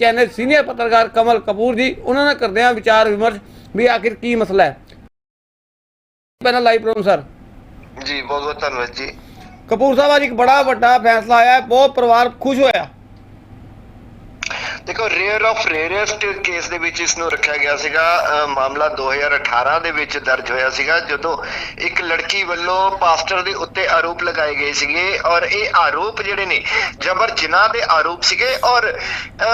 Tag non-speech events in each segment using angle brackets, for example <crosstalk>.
Channel senior ਪੱਤਰਕਾਰ ਕਮਲ ਕਪੂਰ ਜੀ ਉਹਨਾਂ ਨਾਲ ਕਰਦੇ ਹਾਂ ਵਿਚਾਰ ਵਿਮਰਸ਼ ਵੀ ਆਖਿਰ ਕੀ ਮਸਲਾ ਹੈ। ਪੈਨਲ ਲਾਈਵ ਪ੍ਰੋਗਰਾਮ ਸਰ ਜੀ ਬਹੁਤ ਬਹੁਤ ਧੰਨਵਾਦ ਜੀ। ਕਪੂਰ ਸਾਹਿਬ ਅੱਜ ਇੱਕ ਬੜਾ ਵੱਡਾ ਫੈਸਲਾ ਆਇਆ ਬਹੁਤ ਪਰਿਵਾਰ ਖੁਸ਼ ਹੋਇਆ। ਦੇਖੋ ਰੇਅਰ ਆਫ ਰੇਅਰੈਸਟ ਕੇਸ ਦੇ ਵਿੱਚ ਇਸ ਨੂੰ ਰੱਖਿਆ ਗਿਆ ਸੀਗਾ ਮਾਮਲਾ 2018 ਦੇ ਵਿੱਚ ਦਰਜ ਹੋਇਆ ਸੀਗਾ ਜਦੋਂ ਇੱਕ ਲੜਕੀ ਵੱਲੋਂ ਪਾਸਟਰ ਦੇ ਉੱਤੇ ਆਰੋਪ ਲਗਾਏ ਗਏ ਸੀਗੇ ਔਰ ਇਹ ਆਰੋਪ ਜਿਹੜੇ ਨੇ ਜਬਰ ਜਿਨਾਹ ਦੇ ਆਰੋਪ ਸੀਗੇ ਔਰ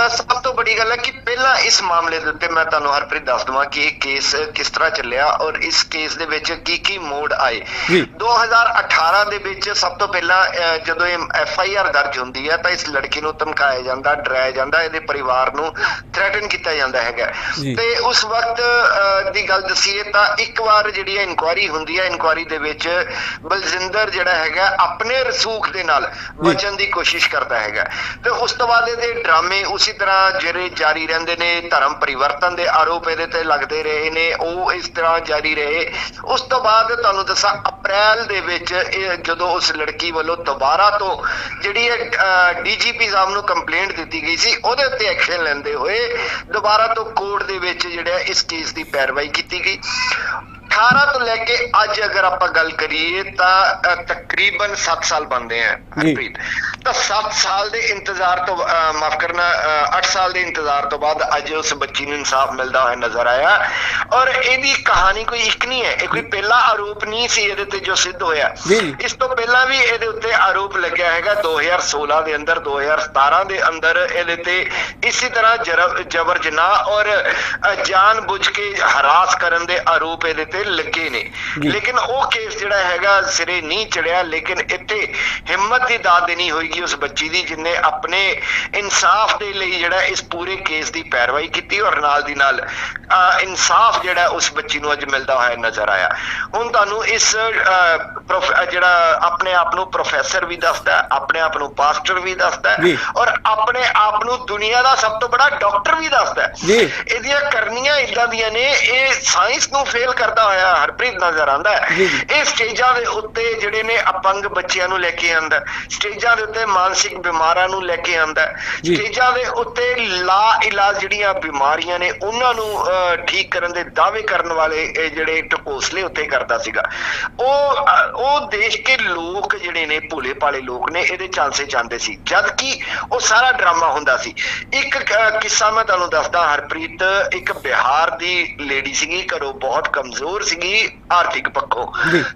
ਸਭ ਤੋਂ ਵੱਡੀ ਗੱਲ ਹੈ ਕਿ ਪਹਿਲਾਂ ਇਸ ਮਾਮਲੇ ਦੇ ਉੱਤੇ ਮੈਂ ਤੁਹਾਨੂੰ ਹਰਪ੍ਰੀਤ ਦੱਸ ਦਵਾਂ ਕਿ ਇਹ ਕੇਸ ਕਿਸ ਤਰ੍ਹਾਂ ਚੱਲਿਆ ਔਰ ਇਸ ਕੇਸ ਦੇ ਵਿੱਚ ਕੀ ਕੀ ਮੋੜ ਆਏ ਜੀ। 2018 ਦੇ ਵਿੱਚ ਸਭ ਤੋਂ ਪਹਿਲਾਂ ਜਦੋਂ ਇਹ ਐਫ ਆਈ ਆਰ ਦਰਜ ਹੁੰਦੀ ਹੈ ਤਾਂ ਇਸ ਲੜਕੀ ਨੂੰ ਧਮਕਾਇਆ ਜਾਂਦਾ ਡਰਾਇਆ ਜਾਂਦਾ ਇਹਦੇ ਪਰਿਵਾਰ ਨੂੰ ਥ੍ਰੈਟਨ ਕੀਤਾ ਜਾਂਦਾ ਹੈਗਾ। ਤੇ ਉਸ ਵਕਤ ਦੀ ਗੱਲ ਦਸੀਏ ਤਾਂ ਇੱਕ ਵਾਰ ਜਿਹੜੀ ਇਨਕੁਆਇਰੀ ਹੁੰਦੀ ਹੈ ਇਨਕੁਆਇਰੀ ਦੇ ਵਿੱਚ ਬਲਜਿੰਦਰ ਜਿਹੜਾ ਹੈਗਾ ਆਪਣੇ ਰਸੂਖ ਦੇ ਨਾਲ ਬਚਣ ਦੀ ਕੋਸ਼ਿਸ਼ ਕਰਦਾ ਹੈਗਾ। ਤੇ ਉਸ ਤੋਂ ਬਾਅਦ ਇਹਦੇ ਡਰਾਮੇ ਉਸੇ ਤਰ੍ਹਾਂ ਜਿਹੜੇ ਜਾਰੀ ਰਹਿੰਦੇ ਨੇ ਧਰਮ ਪਰਿਵਰਤਨ ਦੇ ਆਰੋਪ ਇਹਦੇ ਤੇ ਲੱਗਦੇ ਰਹੇ ਨੇ ਉਹ ਇਸ ਤਰ੍ਹਾਂ ਜਾਰੀ ਰਹੇ। ਉਸ ਤੋਂ ਬਾਅਦ ਤੁਹਾਨੂੰ ਦੱਸਾਂ ਅਪ੍ਰੈਲ ਦੇ ਵਿੱਚ ਇਹ ਜਦੋਂ ਉਸ ਲੜਕੀ ਵੱਲੋਂ ਦੁਬਾਰਾ ਤੋਂ ਜਿਹੜੀ ਹੈ ਡੀਜੀਪੀ ਸਾਹਿਬ ਨੂੰ ਕੰਪਲੇਂਟ ਦਿੱਤੀ ਗਈ ਸੀ ਉਹਦੇ ਉੱਤੇ ਐਕਸ਼ਨ ਲੈਂਦੇ ਹੋਏ ਦੁਬਾਰਾ ਤੋਂ ਕੋਰਟ ਦੇ ਵਿੱਚ ਜਿਹੜਾ ਇਸ ਕੇਸ ਦੀ ਪੈਰਵਾਈ ਕੀਤੀ ਗਈ 18 ਤੋਂ ਲੈ ਕੇ ਅੱਜ ਅਗਰ ਆਪਾਂ ਗੱਲ ਕਰੀਏ ਤਾਂ ਤਕਰੀਬਨ 7 ਸਾਲ ਬੰਦੇ ਆ। ਹਰਪ੍ਰੀਤ ਤਾਂ 7 ਸਾਲ ਦੇ ਇੰਤਜ਼ਾਰ ਤੋਂ ਮਾਫ ਕਰਨਾ 8 ਸਾਲ ਦੇ ਇੰਤਜ਼ਾਰ ਤੋਂ ਬਾਅਦ ਅੱਜ ਉਸ ਬੱਚੀ ਨੂੰ ਇਨਸਾਫ ਮਿਲਦਾ ਹੋਇਆ ਨਜ਼ਰ ਆਇਆ ਔਰ ਇਹਦੀ ਕਹਾਣੀ ਕੋਈ ਇੱਕ ਨਹੀਂ ਹੈ ਇਹ ਕੋਈ ਪਹਿਲਾ ਆਰੋਪ ਨਹੀਂ ਸੀ ਇਹਦੇ ਤੇ ਜੋ ਸਿੱਧ ਹੋਇਆ। ਇਸ ਤੋਂ ਪਹਿਲਾਂ ਵੀ ਇਹਦੇ ਉੱਤੇ ਆਰੋਪ ਲੱਗਿਆ ਹੈਗਾ 2016 ਦੇ ਅੰਦਰ 2017 ਦੇ ਅੰਦਰ ਇਹਦੇ ਤੇ ਇਸੇ ਤਰ੍ਹਾਂ ਜਰ- ਜਬਰ ਜਨਾਹ ਔਰ ਅ, ਜਾਣਬੁੱਝ ਕੇ ਹਰਾਸ ਕਰਨ ਦੇ ਆਰੋਪ ਇਹਦੇ ਤੇ ਲੱਗੇ ਨੇ। ਲੇਕਿਨ ਉਹ ਕੇਸ ਜਿਹੜਾ ਹੈਗਾ ਸਿਰੇ ਨਹੀਂ ਚੜਿਆ ਲੇਕਿਨ ਇੱਥੇ ਹਿੰਮਤ ਦੀ ਦਾਤ ਦੇਣੀ ਹੋਏਗੀ ਉਸ ਬੱਚੀ ਦੀ ਜਿਨੇ ਆਪਣੇ ਇਨਸਾਫ ਦੇ ਲਈ ਜਿਹੜਾ ਇਸ ਪੂਰੇ ਕੇਸ ਦੀ ਪੈਰਵਾਈ ਕੀਤੀ ਔਰ ਨਾਲ ਦੀ ਨਾਲ ਇਨਸਾਫ ਜਿਹੜਾ ਉਸ ਬੱਚੀ ਨੂੰ ਅੱਜ ਮਿਲਦਾ ਹੋਇਆ ਨਜ਼ਰ ਆਇਆ ਹੁਣ ਤੁਹਾਨੂੰ ਇਸ ਜਿਹੜਾ ਆਪਣੇ ਆਪ ਨੂੰ ਪ੍ਰੋਫੈਸਰ ਵੀ ਦੱਸਦਾ ਆਪਣੇ ਆਪ ਨੂੰ ਪਾਸਟਰ ਵੀ ਦੱਸਦਾ। ਔਰ ਆਪਣੇ ਆਪ ਨੂੰ ਦੁਨੀਆ ਦਾ ਸਭ ਤੋਂ ਬੜਾ ਡਾਕਟਰ ਵੀ ਦੱਸਦਾ। ਇਹਦੀਆਂ ਕਰਨੀਆਂ ਇਦਾਂ ਦੀਆਂ ਨੇ ਇਹ ਸਾਇੰਸ ਨੂੰ ਫੇਲ ਕਰਦਾ ਹੋਇਆ ਹਰਪ੍ਰੀਤ ਨਜ਼ਰ ਆਂਦਾ ਜੀ। ਇਹ ਸਟੇਜਾਂ ਦੇ ਉੱਤੇ ਜਿਹੜੇ ਨੇ ਅਪੰਗ ਬੱਚਿਆਂ ਨੂੰ ਲੈ ਕੇ ਆਂਦਾ ਸਟੇਜਾਂ ਦੇ ਉੱਤੇ ਮਾਨਸਿਕ ਬਿਮਾਰਾਂ ਨੂੰ ਲੈ ਕੇ ਆਂਦਾ। ਸਟੇਜਾਂ ਦੇ ਉੱਤੇ ਲਾ ਇਲਾਜ ਜਿਹੜੀਆਂ ਬਿਮਾਰੀਆਂ ਨੇ ਉਹਨਾਂ ਨੂੰ ਠੀਕ ਕਰਨ ਦੇ ਦਾਅਵੇ ਕਰਨ ਵਾਲੇ ਇਹ ਜਿਹੜੇ ਟਕੋਸਲੇ ਉੱਤੇ ਕਰਦਾ ਸੀਗਾ। ਉਹ ਉਹ ਦੇਖ ਕੇ ਲੋਕ ਜਿਹੜੇ ਨੇ ਭੋਲੇ ਭਾਲੇ ਲੋਕ ਨੇ ਇਹਦੇ ਚਾਂਸੇ ਜਾਂਦੇ ਸੀ। ਜਦ ਕਿ ਉਹ ਸਾਰਾ ਡਰਾਮਾ ਹੁੰਦਾ ਸੀ। ਇੱਕ ਕਿੱਸਾ ਮੈਂ ਤੁਹਾਨੂੰ ਦੱਸਦਾ ਹਰਪ੍ਰੀਤ ਇੱਕ ਬਿਹਾਰ ਦੀ ਲੇਡੀ ਸੀਗੀ ਘਰੋਂ ਬਹੁਤ ਕਮਜ਼ੋਰ ਸੀਗੀ ਆਰਥਿਕ ਪੱਖੋਂ।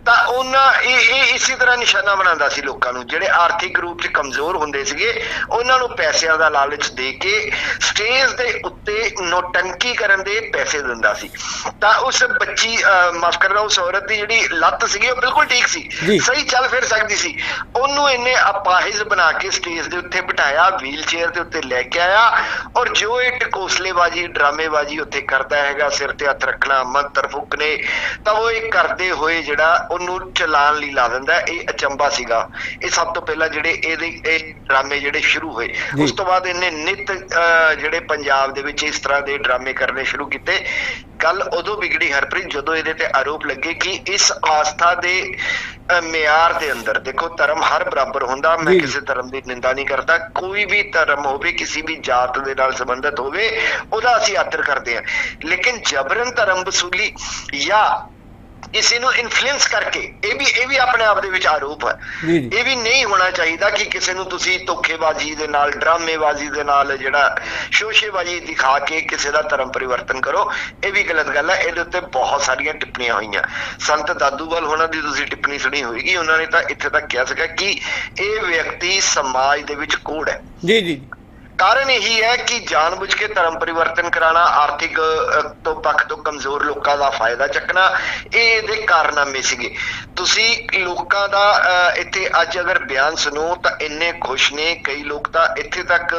ਤਾਂ ਉਹਨਾਂ ਇਹ ਇਹ ਇਸੇ ਤਰ੍ਹਾਂ ਨਿਸ਼ਾਨਾ ਬਣਾਉਂਦਾ ਸੀ ਲੋਕਾਂ ਨੂੰ ਜਿਹੜੇ ਆਰਥਿਕ ਰੂਪ 'ਚ ਕਮਜ਼ੋਰ ਹੁੰਦੇ ਸੀਗੇ ਉਹਨਾਂ ਨੂੰ ਪੈਸਿਆਂ ਦਾ ਲਾਲਚ ਦੇ ਕੇ ਸਟੇਜ ਦੇ ਉੱਤੇ ਨੋਟੰਕੀ ਕਰਨ ਦੇ ਪੈਸੇ ਦਿੰਦਾ ਸੀ ਤਾਂ ਉਸ ਬੱਚੀ ਮਾਫ ਕਰਨਾ ਉਸ ਔਰਤ ਦੀ ਜਿਹੜੀ ਲੱਤ ਸੀਗੀ ਉਹ ਬਿਲਕੁਲ ਠੀਕ। ਸੀ ਸਹੀ ਚੱਲ ਫਿਰ ਸਕਦੀ ਸੀ ਉਹਨੂੰ ਇਹਨੇ ਅਪਾਹਿਜ ਬਣਾ ਕੇ ਸਟੇਜ ਦੇ ਉੱਤੇ ਬਿਠਾਇਆ ਵੀਲ ਚੇਅਰ ਦੇ ਉੱਤੇ ਲੈ ਕੇ ਆਇਆ ਔਰ ਜੋ ਇਹ ਟਕੋਸਲੇਬਾਜੀ ਡਰਾਮੇਬਾਜੀ ਉੱਤੇ ਕਰਦਾ ਹੈਗਾ ਸਿਰ ਤੇ ਹੱਥ ਰੱਖਣਾ ਮੰਤਰ ਫੁੱਕਣੇ ਤਾਂ ਉਹ ਇਹ ਕਰਦੇ ਹੋਏ ਜਿਹੜਾ ਉਹਨੂੰ ਚਲਾਨ ਲਈ ਲਾ ਦਿੰਦਾ। ਇਹ ਅਚੰਬਾ ਸੀਗਾ ਇਹ ਸਭ ਤੋਂ ਪਹਿਲਾਂ ਜਿਹੜੇ ਇਹਦੇ ਇਹ ਡਰਾਮੇ ਜਿਹੜੇ ਸ਼ੁਰੂ ਹੋਏ। ਉਸ ਤੋਂ ਬਾਅਦ ਇਹਨੇ ਨਿਤ ਜਿਹੜੇ ਪੰਜਾਬ ਦੇ ਵਿੱਚ ਇਸ ਤਰ੍ਹਾਂ ਦੇ ਡਰਾਮੇ ਕਰਨੇ ਸ਼ੁਰੂ ਕੀਤੇ ਗੱਲ ਉਦੋਂ ਵਿਗੜੀ ਹਰਪ੍ਰੀਤ ਜਦੋਂ ਇਹਦੇ ਤੇ ਆਰੋਪ ਲੱਗੇ ਕਿ ਇਸ ਆਸਥਾ ਦੇ ਮਿਆਰ ਦੇ ਅੰਦਰ ਦੇਖੋ ਧਰਮ ਹਰ ਬਰਾਬਰ ਹੁੰਦਾ ਮੈਂ। ਕਿਸੇ ਧਰਮ ਦੀ ਨਿੰਦਾ ਨਹੀਂ ਕਰਦਾ ਕੋਈ ਵੀ ਧਰਮ ਹੋਵੇ ਕਿਸੇ ਵੀ ਜਾਤ ਦੇ ਨਾਲ ਸੰਬੰਧਿਤ ਹੋਵੇ ਉਹਦਾ ਅਸੀਂ ਆਦਰ ਕਰਦੇ ਹਾਂ ਲੇਕਿਨ ਜਬਰਨ ਧਰਮ ਵਸੂਲੀ ਜਾਂ ਕਿਸੇ ਨੂੰ ਇਨਫਲੂਐਂਸ ਕਰਕੇ ਇਹ ਵੀ ਇਹ ਵੀ ਆਪਣੇ ਆਪ ਦੇ ਵਿੱਚ ਆਰੋਪ ਹੈ। ਇਹ ਵੀ ਨਹੀਂ ਹੋਣਾ ਚਾਹੀਦਾ ਕਿ ਕਿਸੇ ਨੂੰ ਤੁਸੀਂ ਧੋਖੇਬਾਜ਼ੀ ਦੇ ਨਾਲ ਡਰਾਮੇਬਾਜ਼ੀ ਦੇ ਨਾਲ ਜਿਹੜਾ ਸ਼ੋਸ਼ੇਬਾਜ਼ੀ ਦਿਖਾ ਕੇ ਕਿਸੇ ਦਾ ਧਰਮ ਪਰਿਵਰਤਨ ਕਰੋ ਇਹ ਵੀ ਗਲਤ ਗੱਲ ਹੈ। ਇਹਦੇ ਉੱਤੇ ਬਹੁਤ ਸਾਰੀਆਂ ਟਿੱਪਣੀਆਂ ਹੋਈਆਂ। ਸੰਤ ਦਾਦੂਵਾਲ ਹੋਣਾ ਦੀ ਤੁਸੀਂ ਟਿੱਪਣੀ ਸੁਣੀ ਹੋਏਗੀ ਉਹਨਾਂ ਨੇ ਤਾਂ ਇੱਥੇ ਤੱਕ ਕਿਹਾ ਸੀਗਾ ਕਿ ਇਹ ਵਿਅਕਤੀ ਸਮਾਜ ਦੇ ਵਿੱਚ ਕੋੜ ਹੈ। ਜੀ ਜੀ। ਕਾਰਨ ਇਹੀ ਹੈ ਕਿ ਜਾਣਬੁੱਝ ਕੇ ਧਰਮ ਪਰਿਵਰਤਨ ਕਰਾਣਾ ਆਰਥਿਕ ਤੋਂ ਪੱਖ ਤੋਂ ਕਮਜ਼ੋਰ ਲੋਕਾਂ ਦਾ ਫਾਇਦਾ ਚੱਕਣਾ ਇਹ ਇਹਦੇ ਕਾਰਨਾਮੇ ਸੀਗੇ। ਤੁਸੀਂ ਲੋਕਾਂ ਦਾ ਇੱਥੇ ਅੱਜ ਅਗਰ ਬਿਆਨ ਸੁਣੋ ਤਾਂ ਇੰਨੇ ਖੁਸ਼ ਨੇ ਕਈ ਲੋਕ ਤਾਂ ਇੱਥੇ ਤੱਕ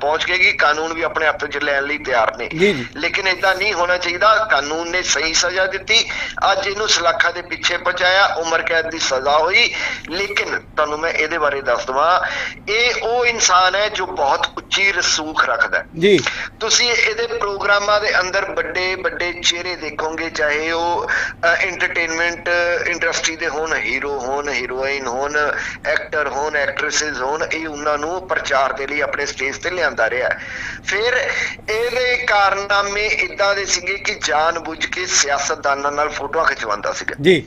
ਪਹੁੰਚ ਗਏ ਕਿ ਕਾਨੂੰਨ ਵੀ ਆਪਣੇ ਹੱਥ 'ਚ ਲੈਣ ਲਈ ਤਿਆਰ ਨੇ। ਲੇਕਿਨ ਇਦਾਂ ਨਹੀਂ ਹੋਣਾ ਚਾਹੀਦਾ ਕਾਨੂੰਨ ਨੇ ਸਹੀ ਸਜ਼ਾ ਦਿੱਤੀ ਅੱਜ ਇਹਨੂੰ ਸਲਾਖਾਂ ਦੇ ਪਿੱਛੇ ਪਹੁੰਚਾਇਆ ਉਮਰ ਕੈਦ ਦੀ ਸਜ਼ਾ ਹੋਈ। ਲੇਕਿਨ ਤੁਹਾਨੂੰ ਮੈਂ ਇਹਦੇ ਬਾਰੇ ਦੱਸ ਦਵਾਂ ਇਹ ਉਹ ਇਨਸਾਨ ਹੈ ਜੋ ਬਹੁਤ ਉੱਚੀ ਰਸੂਖ ਰੱਖਦਾ ਜੀ। ਤੁਸੀਂ ਇਹਦੇ ਪ੍ਰੋਗਰਾਮਾਂ ਦੇ ਅੰਦਰ ਵੱਡੇ ਵੱਡੇ ਚਿਹਰੇ ਦੇਖੋਗੇ ਚਾਹੇ ਉਹ ਐਂਟਰਟੇਨਮੈਂਟ ਇੰਡਸਟਰੀ ਦੇ ਹੋਣ ਹੀਰੋ ਹੋਣ ਹੀਰੋਇਨ ਹੋਣ ਐਕਟਰ ਹੋਣ ਐਕਟ੍ਰੈਸਸ ਹੋਣ ਇਹ ਉਹਨਾਂ ਨੂੰ ਪ੍ਰਚਾਰ ਦੇ ਲਈ ਆਪਣੇ ਸਟੇਜ ਤੇ ਲਿਆਂਦਾ ਰਿਹਾ। ਫਿਰ ਇਹਦੇ ਕਾਰਨਾਮੇ ਇਦਾਂ ਦੇ ਸੀਗੇ ਕਿ ਜਾਣ ਬੁੱਝ ਕੇ ਸਿਆਸਤਦਾਨਾਂ ਨਾਲ ਫੋਟੋਆਂ ਖਿਚਵਾਉਂਦਾ ਸੀਗਾ। ਜੀ।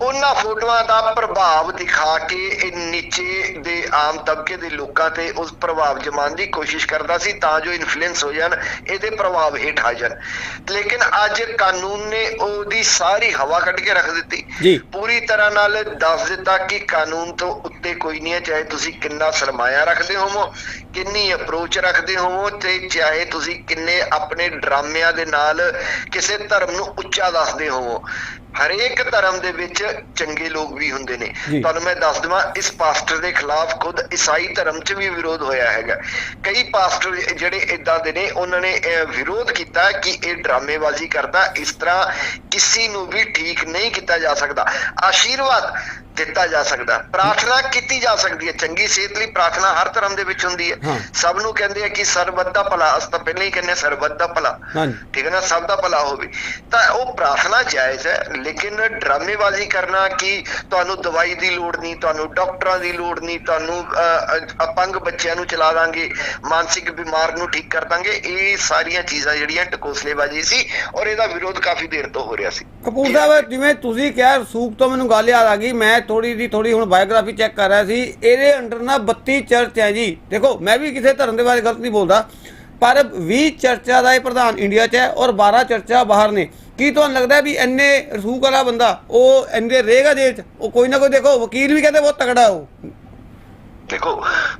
ਉਹਨਾਂ ਫੋਟੋਆਂ ਦਾ ਪ੍ਰਭਾਵ ਦਿਖਾ ਕੇ ਇਹ ਨੀਚੇ ਦੇ ਆਮ ਤਬਕੇ ਦੇ ਲੋਕਾਂ ਤੇ ਉਸ ਪ੍ਰਭਾਵ ਜਮਾਉਣ ਦੀ ਕੋਸ਼ਿਸ਼ ਕਰਦਾ ਸੀ ਤਾਂ ਜੋ ਇਨਫਲੂਐਂਸ ਹੋ ਜਾਣ ਇਹਦੇ ਪ੍ਰਭਾਵ ਹੇਠ ਆ ਜਾਣ। ਲੇਕਿਨ ਅੱਜ ਕਾਨੂੰਨ ਨੇ ਉਹਦੀ ਸਾਰੀ ਹਵਾ ਕੱਢ ਕੇ ਰੱਖ ਦਿੱਤੀ। ਪੂਰੀ ਤਰ੍ਹਾਂ ਨਾਲ ਦੱਸ ਦਿੱਤਾ ਕਿ ਕਾਨੂੰਨ ਤੋਂ ਉੱਤੇ ਕੋਈ ਨਹੀਂ ਹੈ ਚਾਹੇ ਤੁਸੀਂ ਕਿੰਨਾ ਸਰਮਾਇਆ ਰੱਖਦੇ ਹੋਵੋ। ਕਿੰਨੀ ਅਪਰੋਚ ਰੱਖਦੇ ਹੋਵੋ ਤੇ ਚਾਹੇ ਤੁਸੀਂ ਕਿੰਨੇ ਆਪਣੇ ਡਰਾਮਿਆਂ ਦੇ ਨਾਲ ਕਿਸੇ ਧਰਮ ਨੂੰ ਉੱਚਾ ਦੱਸਦੇ ਹੋਵੋ ਹਰੇਕ ਧਰਮ ਦੇ ਵਿੱਚ ਚੰਗੇ ਲੋਕ ਵੀ ਹੁੰਦੇ ਨੇ। ਤੁਹਾਨੂੰ ਮੈਂ ਦੱਸ ਦਵਾਂ ਇਸ ਪਾਸਟਰ ਦੇ ਖਿਲਾਫ ਖੁਦ ਈਸਾਈ ਧਰਮ 'ਚ ਵੀ ਵਿਰੋਧ ਹੋਇਆ ਹੈਗਾ। ਕਈ ਪਾਸਟਰ ਜਿਹੜੇ ਇਦਾਂ ਦੇ ਨੇ ਉਹਨਾਂ ਨੇ ਵਿਰੋਧ ਕੀਤਾ ਕਿ ਇਹ ਡਰਾਮੇਬਾਜ਼ੀ ਕਰਦਾ ਇਸ ਤਰ੍ਹਾਂ ਕਿਸੇ ਨੂੰ ਵੀ ਠੀਕ ਨਹੀਂ ਕੀਤਾ ਜਾ ਸਕਦਾ। ਆਸ਼ੀਰਵਾਦ ਦਿੱਤਾ ਜਾ ਸਕਦਾ। ਪ੍ਰਾਰਥਨਾ ਕੀਤੀ ਜਾ ਸਕਦੀ ਹੈ। ਚੰਗੀ ਸਿਹਤ ਲਈ ਪ੍ਰਾਰਥਨਾ ਹਰ ਧਰਮ ਦੇ ਵਿੱਚ ਹੁੰਦੀ ਹਾਂ। ਸਭ ਨੂੰ ਕਹਿੰਦੇ ਆ ਕਿ ਸਰਬੱਤ ਦਾ ਭਲਾ ਅਸ ਤਾਂ ਪਹਿਲਾਂ ਹੀ ਕਹਿੰਦੇ ਸਰਬੱਤ ਦਾ ਭਲਾ। ਠੀਕ ਹੈ ਨਾ? ਸਭ ਦਾ ਭਲਾ ਹੋਵੇ। ਤਾਂ ਉਹ ਪ੍ਰਾਰਥਨਾ ਜਾਇਜ਼ ਹੈ ਲੇਕਿਨ ਡਰਾਮੇਬਾਜ਼ੀ ਕਰਨਾ ਕਿ ਤੁਹਾਨੂੰ ਦਵਾਈ ਦੀ ਲੋੜ ਨਹੀਂ ਤੁਹਾਨੂੰ ਡਾਕਟਰਾਂ ਦੀ ਲੋੜ ਨਹੀਂ ਤੁਹਾਨੂੰ ਅਪੰਗ ਬੱਚਿਆਂ ਨੂੰ ਚਲਾ ਦਾਂਗੇ ਮਾਨਸਿਕ ਬਿਮਾਰ ਨੂੰ ਠੀਕ ਕਰ ਦਾਂਗੇ ਇਹ ਸਾਰੀਆਂ ਚੀਜ਼ਾਂ ਜਿਹੜੀਆਂ ਟਕੋਸਲੇਬਾਜ਼ੀ ਸੀ ਔਰ ਇਹਦਾ ਵਿਰੋਧ ਕਾਫੀ ਦੇਰ ਤੋਂ ਹੋ ਰਿਹਾ ਸੀ। ਕਪੂਰ ਸਾਹਿਬ ਜਿਵੇਂ ਤੁਸੀਂ ਕਿਹਾ ਰਸੂਖ ਤੋਂ ਮੈਨੂੰ ਗੱਲ ਯਾਦ ਆ ਗਈ। ਮੈਂ ਥੋੜੀ ਦੀ ਥੋੜੀ ਹੁਣ ਬਾਇਓਗ੍ਰਾਫੀ ਚੈੱਕ ਕਰ ਰਿਹਾ ਸੀ, ਇਹਦੇ ਅੰਡਰ ਨਾ 32 ਚਰਚ ਹੈ ਜੀ। ਦੇਖੋ, ਮੈਂ ਵੀ ਕਿਸੇ ਧਰਮ ਦੇ ਬਾਰੇ ਗਲਤ ਨਹੀਂ ਬੋਲਦਾ, ਪਰ 20 ਚਰਚਾਂ ਦਾ ਇਹ ਪ੍ਰਧਾਨ ਇੰਡੀਆ 'ਚ ਹੈ ਔਰ 12 ਚਰਚਾਂ ਬਾਹਰ ਨੇ। ਕੀ ਤੁਹਾਨੂੰ ਲੱਗਦਾ ਵੀ ਇੰਨੇ ਰਸੂਖ ਵਾਲਾ ਬੰਦਾ, ਉਹ ਇੰਨੇ ਰਹੇਗਾ ਜੇਲ੍ਹ 'ਚ? ਉਹ ਕੋਈ ਨਾ ਕੋਈ ਦੇਖੋ, ਵਕੀਲ ਵੀ ਕਹਿੰਦੇ ਬਹੁਤ ਤਗੜਾ ਉਹ। ਦੇਖੋ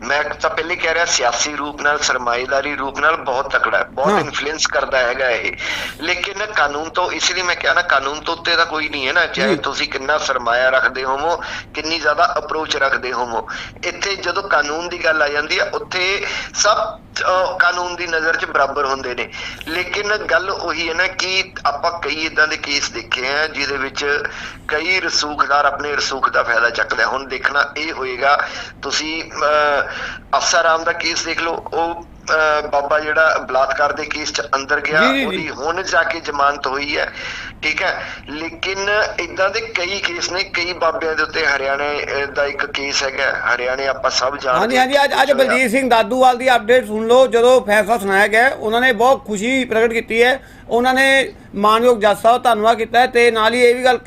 ਮੈਂ ਤਾਂ ਪਹਿਲੇ ਕਹਿ ਰਿਹਾ ਸਿਆਸੀ ਰੂਪ ਨਾਲ ਸਰਮਾਏਦਾਰੀ ਰੂਪ ਨਾਲ ਬਹੁਤ ਤਕੜਾ ਹੈ। ਬਹੁਤ ਇਨਫਲੂਐਂਸ ਕਰਦਾ ਹੈਗਾ ਇਹ ਲੇਕਿਨ ਕਾਨੂੰਨ ਤੋਂ ਇਸ ਲਈ ਮੈਂ ਕਿਹਾ ਨਾ ਕਾਨੂੰਨ ਤੋਂ ਉੱਤੇ ਤਾਂ ਕੋਈ ਨਹੀਂ ਹੈ ਨਾ ਚਾਹੇ। ਤੁਸੀਂ ਕਿੰਨਾ ਸਰਮਾਇਆ ਰੱਖਦੇ ਹੋਵੋ ਕਿੰਨੀ ਜ਼ਿਆਦਾ ਅਪਰੋਚ ਰੱਖਦੇ ਹੋਵੋ ਇੱਥੇ ਜਦੋਂ ਕਾਨੂੰਨ ਦੀ ਗੱਲ ਆ ਜਾਂਦੀ ਹੈ ਉੱਥੇ ਸਭ ਕਾਨੂੰਨ ਦੀ ਨਜ਼ਰ 'ਚ ਬਰਾਬਰ ਹੁੰਦੇ ਨੇ ਲੇਕਿਨ ਗੱਲ ਉਹੀ ਹੈ ਨਾ ਕਿ ਆਪਾਂ ਕਈ ਇਦਾਂ ਦੇ ਕੇਸ ਦੇਖੇ ਆ ਜਿਹਦੇ ਵਿੱਚ ਕਈ ਰਸੂਖਦਾਰ ਆਪਣੇ ਰਸੂਖ ਦਾ ਫਾਇਦਾ ਚੱਕਦੇ ਆ। ਹੁਣ ਦੇਖਣਾ ਇਹ ਹੋਏਗਾ ਤੁਸੀਂ ਅਹ, ਅਫਸਰਾਮ ਦਾ ਕੇਸ ਦੇਖ ਲਓ ਉਹ ਬਾਬਾ ਜਿਹੜਾ ਬਲਾਤਕਾਰ ਦੇ ਕੇਸ 'ਚ ਅੰਦਰ ਗਿਆ। ਉਹਦੀ ਹੁਣ ਜਾ ਕੇ ਜ਼ਮਾਨਤ ਹੋਈ ਹੈ ਠੀਕ ਹੈ। ਲੇਕਿਨ ਇਦਾਂ ਦੇ ਕਈ ਕੇਸ ਨੇ ਕਈ ਬਾਬਿਆਂ ਦੇ ਉੱਤੇ ਹਰਿਆਣੇ ਦਾ ਇੱਕ ਕੇਸ ਹੈਗਾ ਹਰਿਆਣੇ ਆਪਾਂ ਸਭ ਜਾਣਦੇ ਹਾਂਜੀ ਹਾਂਜੀ ਅੱਜ ਅੱਜ ਬਲਜੀਤ ਸਿੰਘ ਦਾਦੂਵਾਲ ਦੀ ਅਪਡੇਟ ਸੁਣ ਲਓ ਜਦੋਂ ਫੈਸਲਾ ਸੁਣਾਇਆ ਗਿਆ ਹੈ, ਉਹਨਾਂ ਨੇ ਬਹੁਤ ਖੁਸ਼ੀ ਪ੍ਰਗਟ ਕੀਤੀ ਹੈ। ਉਹਨਾਂ ਨੇ ਮਾਨਯੋਗ ਜੱਜ ਸਾਹਿਬ ਧੰਨਵਾਦ ਕੀਤਾ ਹੈ ਤੇ ਨਾਲ ਹੀ ਇਹ ਵੀ ਗੱਲ